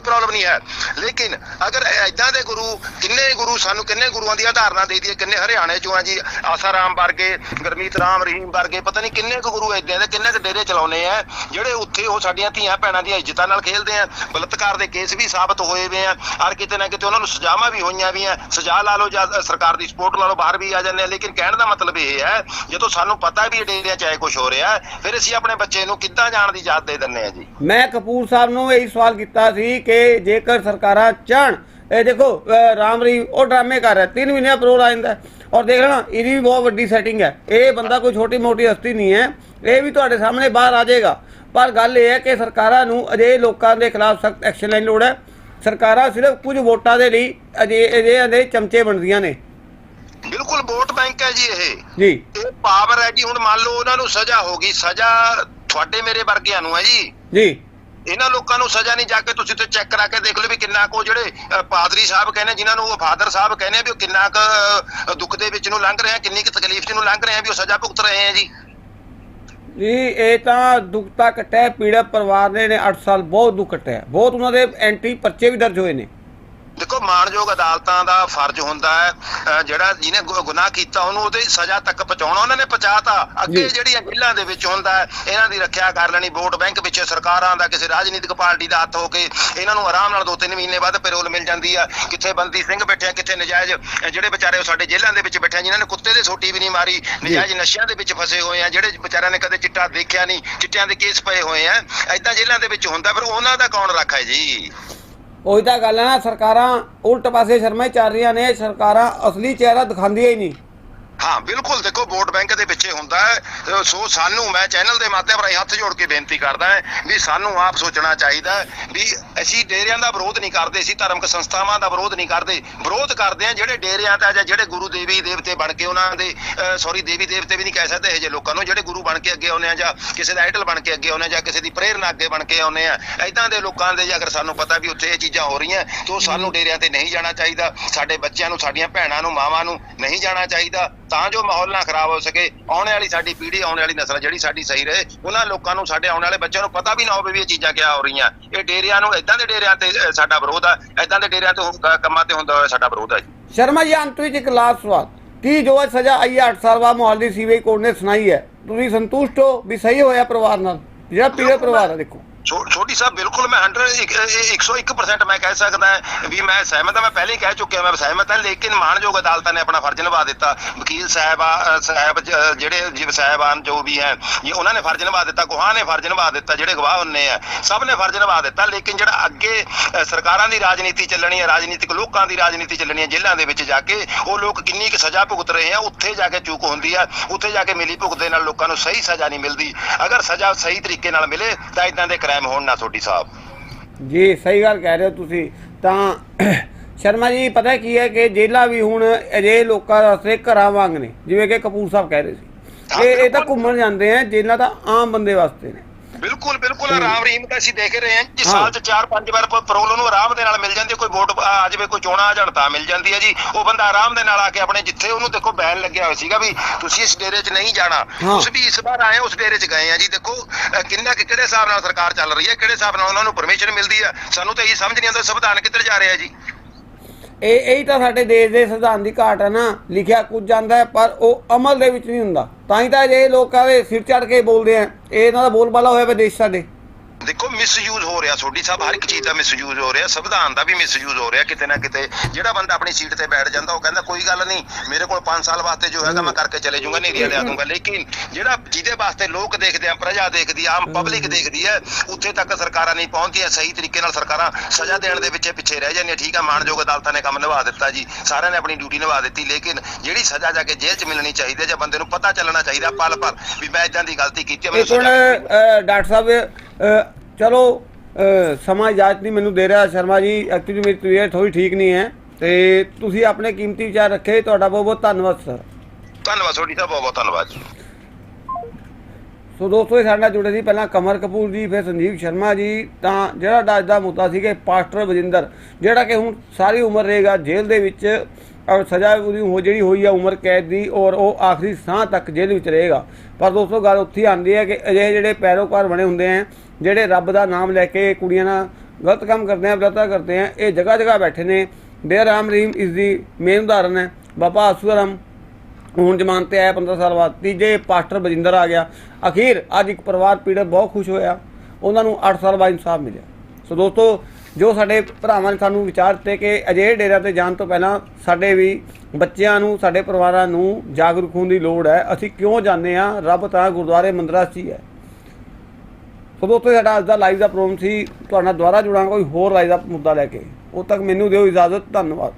ਪ੍ਰੋਬਲਮ ਨਹੀਂ ਹੈ। ਲੇਕਿਨ ਅਗਰ ਐਦਾਂ ਦੇ ਗੁਰੂ, ਕਿੰਨੇ ਗੁਰੂ ਸਾਨੂੰ ਕਿੰਨੇ ਗੁਰੂਆਂ ਦੀ ਉਦਾਹਰਨਾਂ ਦੇ ਦਈਏ, ਕਿੰਨੇ ਹਰਿਆਣੇ ਚੋਂ ਆ ਜੀ ਆਸਾ ਵਰਗੇ, ਗਰਮੀਤ ਰਾਮ, ਰਹੀਮ ਵਰਗੇ, ਪਤਾ ਨਹੀਂ ਕਿੰਨੇ ਕੁ ਗੁਰੂ ਐਦਾਂ ਦੇ, ਕਿੰਨੇ ਕੁ ਡੇਰੇ ਚਲਾਉਨੇ ਆ, ਜਿਹੜੇ ਉੱਥੇ ਉਹ ਸਾਡੀਆਂ ਧੀਆਂ ਭੈਣਾਂ ਦੀਆਂ ਇੱਜ਼ਤਾਂ ਨਾਲ ਖੇਲਦੇ ਆ, ਬਲਤਕਾਰ ਦੇ ਕੇਸ ਵੀ ਸਾਬਤ ਹੋਏ ਵੇ ਆ ਔਰ ਕਿਤੇ ਨਾ ਕਿਤੇ ਉਹਨਾਂ ਨੂੰ ਸਜ਼ਾਵਾਂ ਵੀ ਹੋਈਆਂ ਵੀ ਆ, ਸਜ਼ਾ ਲਾ ਲਓ ਜਾਂ ਸਰਕਾਰ ਦੀ ਸਪੋਰਟ ਲਾ ਲਓ, ਬਾਹਰ ਵੀ ਆ ਜਾਂਦੇ ਆ, ਲੇਕਿਨ ਕਹਿਣ ਦਾ ਮਤਲਬ ਇਹ ਹੈ, ਜਦੋਂ ਸਾਨੂੰ ਪਤਾ ਵੀ ਇਹ ਡੇਰਿਆਂ ਚ ਐ ਕੁਝ ਹੋ ਰਿਹਾ, ਫਿਰ ਅਸੀਂ ਆਪਣੇ ਬੱਚੇ ਨੂੰ ਕਿੱਦਾਂ ਜਾਣ ਦੀ ਇਜਾਜ਼ਤ ਦੇ ਦਿੰਨੇ ਆ ਜੀ? ਮੈਂ ਕਪੂਰ ਸਾਹਿਬ ਨੂੰ ਇਹੀ ਸਵਾਲ ਕੀਤਾ ਸੀ ਕਿ ਜੇਕਰ ਸਰਕਾਰਾਂ ਚਾਹਣ ਇਹ ਦੇਖੋ ਅਹ ਰਾਮ ਰੀ ਉਹ ਡਰਾਮੇ ਕਰ ਰਿਹਾ ਤਿੰਨ ਮਹੀਨੇ ਅਪਰੋਲ ਆ ਜਾਂਦਾ। ਔਰ ਦੇਖ ਲੈਣਾ ਇਹਦੀ ਵੀ ਬਹੁਤ ਵੱਡੀ ਸੈਟਿੰਗ ਹੈ। ਇਹ ਬੰਦਾ ਕੋਈ ਛੋਟੀ ਮੋਟੀ ਹਸਤੀ ਨਹੀਂ ਹੈ। ਇਹ ਵੀ ਤੁਹਾਡੇ ਸਾਹਮਣੇ ਬਾਹਰ ਆ ਜਾਏਗਾ। ਪਰ ਗੱਲ ਇਹ ਹੈ ਕਿ ਸਰਕਾਰਾਂ ਨੂੰ ਅਜੇ ਲੋਕਾਂ ਦੇ ਖਿਲਾਫ ਸਖਤ ਐਕਸ਼ਨ ਲੈਣ ਲੋੜ ਹੈ। ਸਰਕਾਰਾਂ ਸਿਰਫ ਕੁਝ ਵੋਟਾਂ ਦੇ ਲਈ ਅਜੇ ਅਜੇ ਦੇ ਚਮਚੇ ਬਣਦੀਆਂ ਨੇ। ਬਿਲਕੁਲ ਵੋਟ ਬੈਂਕ ਹੈ ਜੀ ਇਹ। ਜੀ। ਇਹ ਪਾਵਰ ਹੈ ਜੀ। ਹੁਣ ਮੰਨ ਲਓ ਉਹਨਾਂ ਨੂੰ ਸਜ਼ਾ ਹੋ ਗਈ। ਸਜ਼ਾ ਤੁਹਾਡੇ ਮੇਰੇ ਵਰਗਿਆਂ ਨੂੰ ਹੈ ਜੀ। ਜੀ। ਇਹਨਾਂ ਲੋਕਾਂ ਨੂੰ ਸਜ਼ਾ ਨਹੀਂ ਜਾ ਕੇ ਤੁਸੀਂ ਤੇ ਚੈੱਕ ਕਰਾ ਕੇ ਦੇਖ ਲਓ ਵੀ ਕਿੰਨਾ ਕੋ ਜਿਹੜੇ ਅ, ਪਾਦਰੀ ਸਾਹਿਬ ਕਹਿੰਦੇ ਜਿਨ੍ਹਾਂ ਨੂੰ ਉਹ ਫਾਦਰ ਸਾਹਿਬ ਕਹਿੰਦੇ ਵੀ ਉਹ ਕਿੰਨਾ ਕੁ ਅ, ਦੁੱਖ ਦੇ ਵਿੱਚ ਨੂੰ ਲੰਘ ਰਹੇ ਆ ਕਿੰਨੀ ਕੁ ਤਕਲੀਫ ਚ ਨੂੰ ਲੰਘ ਰਹੇ ਆ ਵੀ ਉਹ ਸਜ਼ਾ ਭੁਗਤ ਰਹੇ ਆ ਜੀ। ਜੀ ਇਹ ਤਾਂ ਦੁੱਖ ਤਾਂ ਕੱਟਿਆ ਪੀੜਤ ਪਰਿਵਾਰ ਨੇ ਨੇ 8 ਸਾਲ ਬਹੁਤ ਦੁੱਖ ਕੱਟਿਆ ਬਹੁਤ ਉਹਨਾਂ ਦੇ ਐਂਟੀ ਪਰਚੇ ਵੀ ਦਰਜ ਹੋਏ ਨੇ। ਦੇਖੋ ਮਾਣਯੋਗ ਅਦਾਲਤਾਂ ਦਾ ਫਰਜ਼ ਹੁੰਦਾ ਹੈ ਜਿਹੜਾ ਜਿਹਨੇ ਗੁਨਾਹ ਕੀਤਾ ਉਹਨੂੰ ਉਹਦੇ ਸਜ਼ਾ ਤੱਕ ਪਹੁੰਚਾਉਣਾ ਉਹਨਾਂ ਨੇ ਪਹੁੰਚਾਤਾ। ਅੱਗੇ ਜੀ। ਜਿਹੜੀਆਂ ਜੇਲ੍ਹਾਂ ਦੇ ਵਿੱਚ ਹੁੰਦਾ ਹੈ ਇਹਨਾਂ ਦੀ ਰੱਖਿਆ ਕਰ ਲੈਣੀ ਵੋਟ ਬੈਂਕ ਵਿੱਚ ਸਰਕਾਰਾਂ ਦਾ ਕਿਸੇ ਰਾਜਨੀਤਿਕ ਪਾਰਟੀ ਦਾ ਹੱਥ ਹੋ ਕੇ ਇਹਨਾਂ ਨੂੰ ਆਰਾਮ ਨਾਲ 2-3 ਮਹੀਨੇ ਬਾਅਦ ਪੈਰੋਲ ਮਿਲ ਜਾਂਦੀ ਆ। ਕਿੱਥੇ ਬੰਦੀ ਸਿੰਘ ਬੈਠਿਆ ਕਿੱਥੇ ਨਜਾਇਜ਼ ਜਿਹੜੇ ਵਿਚਾਰੇ ਸਾਡੇ ਜੇਲ੍ਹਾਂ ਦੇ ਵਿੱਚ ਬੈਠੇ ਜਿਨ੍ਹਾਂ ਨੇ ਕੁੱਤੇ ਦੇ ਸੋਟੀ ਵੀ ਨਹੀਂ ਮਾਰੀ ਨਜਾਇਜ਼ ਨਸ਼ਿਆਂ ਦੇ ਵਿੱਚ ਫਸੇ ਹੋਏ ਆ ਜਿਹੜੇ ਵਿਚਾਰਿਆਂ ਨੇ ਕਦੇ ਚਿੱਟਾ ਦੇਖਿਆ ਨਹੀਂ ਚਿੱਟਿਆਂ ਦੇ ਕੇਸ ਪਏ ਹੋਏ ਆ ਐਦਾਂ ਜੇਲ੍ਹਾਂ ਦੇ ਵਿੱਚ ਹੁੰਦਾ ਫਿਰ ਉਹਨਾਂ ਦਾ ਕੌਣ ਰੱਖਾ ਜੀ? ਉਹੀ ਤਾਂ ਗੱਲ ਹੈ ਨਾ, ਸਰਕਾਰਾਂ ਉਲਟ ਪਾਸੇ ਸ਼ਰਮਾ ਹੀ ਚੱਲ ਰਹੀਆਂ ਨੇ, ਸਰਕਾਰਾਂ ਅਸਲੀ ਚਿਹਰਾ ਦਿਖਾਉਂਦੀਆਂ ਹੀ ਨਹੀਂ। ਹਾਂ, ਬਿਲਕੁਲ ਦੇਖੋ, ਵੋਟ ਬੈਂਕ ਦੇ ਪਿੱਛੇ ਹੁੰਦਾ ਹੈ। ਸੋ ਸਾਨੂੰ, ਮੈਂ ਚੈਨਲ ਦੇ ਮਾਧਿਅਮ ਰਾਹੀਂ ਹੱਥ ਜੋੜ ਕੇ ਬੇਨਤੀ ਕਰਦਾ ਹਾਂ ਵੀ ਸਾਨੂੰ ਆਪ ਸੋਚਣਾ ਚਾਹੀਦਾ ਵੀ ਅਸੀਂ ਡੇਰਿਆਂ ਦਾ ਵਿਰੋਧ ਨਹੀਂ ਕਰਦੇ, ਅਸੀਂ ਧਾਰਮਿਕ ਸੰਸਥਾਵਾਂ ਦਾ ਵਿਰੋਧ ਨਹੀਂ ਕਰਦੇ। ਵਿਰੋਧ ਕਰਦੇ ਹਾਂ ਜਿਹੜੇ ਡੇਰਿਆਂ ਤੇ ਜਾਂ ਜਿਹੜੇ ਗੁਰੂ ਦੇਵੀ ਦੇਵਤੇ ਬਣ ਕੇ ਉਹਨਾਂ ਦੇ ਸੌਰੀ ਦੇਵੀ ਦੇਵਤੇ ਵੀ ਨਹੀਂ ਕਹਿ ਸਕਦੇ ਇਹ ਜੇ ਲੋਕਾਂ ਨੂੰ, ਜਿਹੜੇ ਗੁਰੂ ਬਣ ਕੇ ਅੱਗੇ ਆਉਂਦੇ ਆ ਜਾਂ ਕਿਸੇ ਦਾ ਆਈਡਲ ਬਣ ਕੇ ਅੱਗੇ ਆਉਂਦੇ ਆ ਜਾਂ ਕਿਸੇ ਦੀ ਪ੍ਰੇਰਨਾ ਅੱਗੇ ਬਣ ਕੇ ਆਉਂਦੇ ਆ ਐਦਾਂ ਦੇ ਲੋਕਾਂ ਦੇ ਅਗਰ ਸਾਨੂੰ ਪਤਾ ਵੀ ਉੱਥੇ ਇਹ ਚੀਜ਼ਾਂ ਹੋ ਰਹੀਆਂ, ਤਾਂ ਸਾਨੂੰ ਡੇਰਿਆਂ ਤੇ ਨਹੀਂ ਜਾਣਾ ਚਾਹੀਦਾ। ਸਾਡੇ ਬੱਚਿਆਂ ਨੂੰ, ਸਾਡੀਆਂ ਭੈਣਾਂ ਨੂੰ, ਮਾਵਾਂ ਨੂੰ ਨਹੀਂ ਜਾਣਾ ਚਾਹੀਦਾ। ਤਾਂ ਜੋ ਮਾਹੌਲ ਨਾ ਖਰਾਬ ਹੋ ਸਕੇ ਆਉਣ ਵਾਲੀ ਸਾਡੀ ਪੀੜ੍ਹੀ ਆਉਣ ਵਾਲੀ ਨਸਲ ਜਿਹੜੀ ਸਾਡੀ ਸਹੀ ਰਹੇ ਉਹਨਾਂ ਲੋਕਾਂ ਨੂੰ ਸਾਡੇ ਆਉਣ ਵਾਲੇ ਬੱਚਿਆਂ ਨੂੰ ਪਤਾ ਵੀ ਨਾ ਹੋਵੇ ਵੀ ਇਹ ਚੀਜ਼ਾਂ ਕਿਆ ਹੋ ਰਹੀਆਂ। ਇਹ ਡੇਰਿਆਂ ਨੂੰ ਇਦਾਂ ਦੇ ਡੇਰਿਆਂ ਤੇ ਸਾਡਾ ਵਿਰੋਧ ਆ ਇਦਾਂ ਦੇ ਡੇਰਿਆਂ ਤੇ ਕੰਮਾਂ ਤੇ ਹੁੰਦਾ ਹੋਇਆ ਸਾਡਾ ਵਿਰੋਧ ਆ ਜੀ। ਸ਼ਰਮਾ ਜੀ ਅੰਤ ਵਿੱਚ ਇੱਕ ਲਾਸਟ ਸਵਾਲ। ਕੀ ਜੋ ਅੱਜ ਸਜ਼ਾ ਆਈ ਹੈ 8 ਸਾਲ ਬਾਅਦ ਮੁਹਾਲੀ ਸੀਬੀਆਈ ਕੋਰਟ ਨੇ ਸੁਣਾਈ ਹੈ ਤੁਸੀਂ ਸੰਤੁਸ਼ਟ ਹੋ ਵੀ ਸਹੀ ਹੋਇਆ ਪਰਿਵਾਰ ਨਾਲ? ਜਿਹੜਾ ਪੀੜਤ ਪਰਿਵਾਰ ਹੈ ਦੇਖੋ। ਛੋਟੀ ਸਾਹਿਬ, ਬਿਲਕੁਲ ਮੈਂ 100 ਇੱਕ- ਇਹ 101% ਮੈਂ ਕਹਿ ਸਕਦਾ ਵੀ ਮੈਂ ਸਹਿਮਤ ਹਾਂ, ਮੈਂ ਪਹਿਲੇ ਕਹਿ ਚੁੱਕਿਆ, ਮੈਂ ਸਹਿਮਤ ਹਾਂ, ਲੇਕਿਨ ਮਾਣਯੋਗ ਅਦਾਲਤਾਂ ਨੇ ਆਪਣਾ ਫਰਜ਼ ਨਿਭਾ ਦਿੱਤਾ। ਵਕੀਲ ਸਾਹਿਬ ਸਾਹਿਬ ਜਿਹੜੇ ਜਿਵ ਸਾਹਿਬਾਨ ਜੋ ਵੀ ਹੈ ਇਹ ਉਹਨਾਂ ਨੇ ਫਰਜ਼ ਨਿਭਾ ਦਿੱਤਾ ਗਵਾਹ ਨੇ ਫਰਜ਼ ਨਿਭਾ ਦਿੱਤਾ, ਜਿਹੜੇ ਗਵਾਹ ਹੁੰਨੇ ਆ, ਸਭ ਨੇ ਫਰਜ਼ ਨਿਭਾ ਦਿੱਤਾ, ਲੇਕਿਨ ਜਿਹੜਾ ਅੱਗੇ ਸਰਕਾਰਾਂ ਦੀ ਰਾਜਨੀਤੀ ਚੱਲਣੀ ਹੈ, ਰਾਜਨੀਤਿਕ ਲੋਕਾਂ ਦੀ ਰਾਜਨੀਤੀ ਚੱਲਣੀ ਹੈ, ਜੇਲ੍ਹਾਂ ਦੇ ਵਿੱਚ ਜਾ ਕੇ, ਉਹ ਲੋਕ ਕਿੰਨੀ ਕੁ ਸਜ਼ਾ ਭੁਗਤ ਰਹੇ ਆ, ਉੱਥੇ ਜਾ ਕੇ ਚੂਕ ਹੁੰਦੀ ਆ, ਉੱਥੇ ਜਾ ਕੇ ਮਿਲੀ ਭੁਗਤ ਦੇ ਨਾਲ ਲੋਕਾਂ ਨੂੰ ਸਹੀ ਸਜ਼ਾ ਨਹੀਂ ਮਿਲਦੀ। ਅਗਰ ਸਜ਼ਾ ਸਹੀ ਤਰੀਕੇ ਨਾਲ ਮਿਲੇ, ਤਾਂ ਇਦਾਂ ਦੇ ਕ੍ਰਾਈਮ ਹੋਣ ਨਾ ਛੋਟੀ ਸਾਹਿਬ ਜੀ ਸਹੀ ਗੱਲ ਕਹਿ ਰਹੇ ਹੋ ਤੁਸੀਂ। ਤਾਂ <coughs> ਸ਼ਰਮਾ ਜੀ ਪਤਾ ਕੀ ਹੈ ਕਿ ਜੇਲਾ ਵੀ ਹੁਣ ਅਜੇ ਲੋਕਾਂ ਵਾਸਤੇ ਘਰਾਂ ਵਾਂਗ ਨੇ। ਜਿਵੇਂ ਕਿ ਕਪੂਰ ਸਾਹਿਬ ਕਹਿ ਰਹੇ ਸੀ। ਇਹ ਇਹ ਤਾਂ ਘੁੰਮਣ ਜਾਂਦੇ ਆ ਜੇਲਾਂ ਤਾਂ ਆਮ ਬੰਦੇ ਵਾਸਤੇ ਨੇ। ਬਿਲਕੁਲ ਬਿਲਕੁਲ ਆਰਾਮ ਰਹੀਮ ਤਾਂ ਅਸੀਂ ਦੇਖ ਰਹੇ ਹਾਂ ਹਾਂ। ਸਾਲ ਚ 4-5 ਵਾਰ ਪਰੋਲ ਨੂੰ ਆਰਾਮ ਦੇ ਨਾਲ ਮਿਲ ਜਾਂਦੀ ਹੈ ਕੋਈ ਵੋਟ ਆ ਜਾਵੇ ਕੋਈ ਚੋਣਾਂ ਆ ਜਾਣ ਤਾਂ ਮਿਲ ਜਾਂਦੀ ਹੈ ਜੀ। ਉਹ ਬੰਦਾ ਆਰਾਮ ਦੇ ਨਾਲ ਆ ਕੇ ਆਪਣੇ ਜਿੱਥੇ ਉਹਨੂੰ ਦੇਖੋ ਬੈਨ ਲੱਗਿਆ ਹੋਇਆ ਸੀਗਾ ਵੀ ਤੁਸੀਂ ਇਸ ਡੇਰੇ 'ਚ ਨਹੀਂ ਜਾਣਾ। ਉਸ ਵੀ ਇਸ ਵਾਰ ਆਏ ਉਸ ਡੇਰੇ 'ਚ ਗਏ ਆ ਜੀ। ਦੇਖੋ ਕਿੰਨਾ ਕਿ ਕਿਹੜੇ ਹਿਸਾਬ ਨਾਲ ਸਰਕਾਰ ਚੱਲ ਰਹੀ ਹੈ ਕਿਹੜੇ ਹਿਸਾਬ ਨਾਲ ਉਹਨਾਂ ਨੂੰ ਪਰਮਿਸ਼ਨ ਮਿਲਦੀ ਹੈ? ਸਾਨੂੰ ਤਾਂ ਇਹ ਸਮਝ ਨਹੀਂ ਆਉਂਦਾ ਸੰਵਿਧਾਨ ਕਿੱਧਰ ਜਾ ਰਿਹਾ ਜੀ? ਇਹ ਇਹੀ ਤਾਂ ਸਾਡੇ ਦੇਸ਼ ਦੇ ਸੰਵਿਧਾਨ ਦੀ ਘਾਟ ਹੈ ਨਾ। ਲਿਖਿਆ ਕੁਝ ਜਾਂਦਾ ਪਰ ਉਹ ਅਮਲ ਦੇ ਵਿੱਚ ਨਹੀਂ ਹੁੰਦਾ। ਤਾਂ ਹੀ ਤਾਂ ਇਹ ਲੋਕਾਂ ਦੇ ਸਿਰ ਚੜ ਕੇ ਬੋਲਦੇ ਆ। ਇਹ ਇਹਨਾਂ ਦਾ ਬੋਲਬਾਲਾ ਹੋਇਆ ਪਿਆ ਦੇਸ਼ ਸਾਡੇ। ਦੇਖੋ ਮਿਸਯੂਜ਼ ਹੋ ਰਿਹਾ ਛੋਟੀ ਸਾਹਿਬ ਹਰ ਇੱਕ ਚੀਜ਼ ਦਾ ਮਿਸਯੂਜ਼ ਹੋ ਰਿਹਾ ਸੰਵਿਧਾਨ ਦਾ ਵੀ ਮਿਸਯੂਜ਼ ਹੋ ਰਿਹਾ ਕਿਤੇ ਨਾ ਕਿਤੇ। ਜਿਹੜਾ ਬੰਦਾ ਆਪਣੀ ਸੀਟ ਤੇ ਬੈਠ ਜਾਂਦਾ ਉਹ ਕਹਿੰਦਾ ਕੋਈ ਗੱਲ ਨਹੀਂ ਮੇਰੇ ਕੋਲ 5 ਸਾਲ ਵਾਸਤੇ ਜੋ ਹੈਗਾ ਮੈਂ ਕਰਕੇ ਚਲੇ ਜਾਊਂਗਾ ਨੇਰੀਆ ਲਿਆ ਦੂੰਗਾ ਲੇਕਿਨ ਜਿਹੜਾ ਜਿਹਦੇ ਵਾਸਤੇ ਲੋਕ ਦੇਖਦੇ ਆ ਪ੍ਰਜਾ ਦੇਖਦੀ ਆ ਆਮ ਪਬਲਿਕ ਦੇਖਦੀ ਹੈ ਉੱਥੇ ਤੱਕ ਸਰਕਾਰਾਂ ਨਹੀਂ ਪਹੁੰਚਦੀਆਂ ਸਹੀ ਤਰੀਕੇ ਨਾਲ ਸਰਕਾਰਾਂ ਸਜ਼ਾ ਦੇਣ ਦੇ ਪਿੱਛੇ ਪਿੱਛੇ ਰਹਿ ਜਾਂਦੀਆਂ। ਠੀਕ ਆ ਮਾਣਯੋਗ ਅਦਾਲਤਾਂ ਨੇ ਕੰਮ ਨਿਭਾ ਦਿੱਤਾ ਜੀ ਸਾਰਿਆਂ ਨੇ ਆਪਣੀ ਡਿਊਟੀ ਨਿਭਾ ਦਿੱਤੀ ਲੇਕਿਨ ਜਿਹੜੀ ਸਜ਼ਾ ਜਾ ਕੇ ਜੇਲ੍ਹ 'ਚ ਮਿਲਣੀ ਚਾਹੀਦੀ ਹੈ ਜਾਂ ਬੰਦੇ ਨੂੰ ਪਤਾ ਚੱਲਣਾ ਚਾਹੀਦਾ ਪਲ ਪਲ ਵੀ ਮੈਂ ਇਦਾਂ ਦੀ ਗਲਤੀ ਕੀਤੀ ਹੈ ਮੈਨੂੰ ਹੁਣ ਡਾਕਟਰ ਸਾਹਿਬ ਚਲੋ ਸਮਾਂ ਇਜਾਜ਼ਤ ਨਹੀਂ ਮੈਨੂੰ ਦੇ ਰਿਹਾ ਸ਼ਰਮਾ ਜੀ ਐਕਚੁਅਲੀ ਮੇਰੀ ਤਬੀਅਤ ਥੋੜੀ ਠੀਕ ਨਹੀਂ ਹੈ ਤੇ ਤੁਸੀਂ ਆਪਣੇ ਕੀਮਤੀ ਵਿਚਾਰ ਰੱਖੇ ਤੁਹਾਡਾ ਬਹੁਤ ਬਹੁਤ ਧੰਨਵਾਦ ਸਰ ਧੰਨਵਾਦ ਛੋਟੀ ਸਾਹਿਬ ਬਹੁਤ ਬਹੁਤ ਧੰਨਵਾਦ ਜੀ। ਸੋ ਦੋਸਤੋ ਇਹ ਸਾਡੇ ਨਾਲ ਜੁੜੇ ਸੀ ਪਹਿਲਾਂ ਕਮਰ ਕਪੂਰ ਜੀ ਫਿਰ ਸੰਜੀਵ ਸ਼ਰਮਾ ਜੀ ਤਾਂ ਜਿਹੜਾ ਅੱਜ ਦਾ ਮੁੱਦਾ ਸੀ ਕਿ ਪਾਸਟਰ ਬਜਿੰਦਰ ਜਿਹੜਾ ਕਿ ਹੁਣ ਸਾਰੀ ਉਮਰ ਰਹੇਗਾ ਜੇਲ੍ਹ ਦੇ ਵਿੱਚ। ਔਰ ਸਜ਼ਾ ਉਹਦੀ ਹੋ ਜਿਹੜੀ ਹੋਈ ਆ ਉਮਰ ਕੈਦ ਦੀ ਔਰ ਉਹ ਆਖਰੀ ਸਾਹ ਤੱਕ ਜੇਲ੍ਹ ਵਿੱਚ ਰਹੇਗਾ। ਪਰ ਦੋਸਤੋ ਗੱਲ ਉੱਥੇ ਆਉਂਦੀ ਹੈ ਕਿ ਅਜਿਹੇ ਜਿਹੜੇ ਪੈਰੋਕਾਰ ਬਣੇ ਹੁੰਦੇ ਆ ਜਿਹੜੇ ਰੱਬ ਦਾ ਨਾਮ ਲੈ ਕੇ ਕੁੜੀਆਂ ਨਾਲ ਗਲਤ ਕੰਮ ਕਰਦੇ ਆ ਬਲਤਾ ਕਰਦੇ ਆ ਇਹ ਜਗ੍ਹਾ ਜਗ੍ਹਾ ਬੈਠੇ ਨੇ। ਡੇਰ ਰਾਮ ਰਹੀਮ ਇਸ ਦੀ ਮੇਨ ਉਦਾਹਰਨ ਹੈ। ਬਾਬਾ ਆਸੂਰਮ ਹੁਣ ਜਮਾਨ ਤੇ ਆਇਆ 15 ਸਾਲ ਬਾਅਦ। ਤੀਜੇ ਪਾਸਟਰ ਬਜਿੰਦਰ ਆ ਗਿਆ। ਅਖੀਰ ਅੱਜ ਇੱਕ ਪਰਿਵਾਰ ਪੀੜਤ ਬਹੁਤ ਖੁਸ਼ ਹੋਇਆ। ਉਹਨਾਂ ਨੂੰ 8 ਸਾਲ ਬਾਅਦ ਇਨਸਾਫ ਮਿਲਿਆ। ਸੋ ਦੋਸਤੋ ਜੋ ਸਾਡੇ ਭਰਾਵਾਂ ਨੇ ਸਾਨੂੰ ਵਿਚਾਰ ਦਿੱਤੇ ਕਿ ਅਜਿਹੇ ਡੇਰਿਆਂ ਤੇ ਜਾਣ ਤੋਂ ਪਹਿਲਾਂ ਸਾਡੇ ਵੀ ਬੱਚਿਆਂ ਨੂੰ, ਸਾਡੇ ਪਰਿਵਾਰਾਂ ਨੂੰ ਜਾਗਰੂਕ ਹੋਣ ਦੀ ਲੋੜ ਹੈ। ਅਸੀਂ ਕਿਉਂ ਜਾਂਦੇ ਆ ਰੱਬ ਤਾਂ ਗੁਰਦੁਆਰੇ ਮੰਦਰਾਂ 'ਚ ਹੀ ਹੈ। ਸੋ ਦੋਸਤੋ ਸਾਡਾ ਅੱਜ ਦਾ ਲਾਈਵ ਦਾ ਪ੍ਰੋਗਰਾਮ ਸੀ। ਤੁਹਾਡਾ ਦੁਬਾਰਾ ਜੁੜਾਂਗਾ, ਕੋਈ ਹੋਰ ਲਾਈਵ ਦਾ ਮੁੱਦਾ ਲੈ ਕੇ। ਉਦੋਂ ਤੱਕ ਮੈਨੂੰ ਦਿਓ ਇਜਾਜ਼ਤ। ਧੰਨਵਾਦ।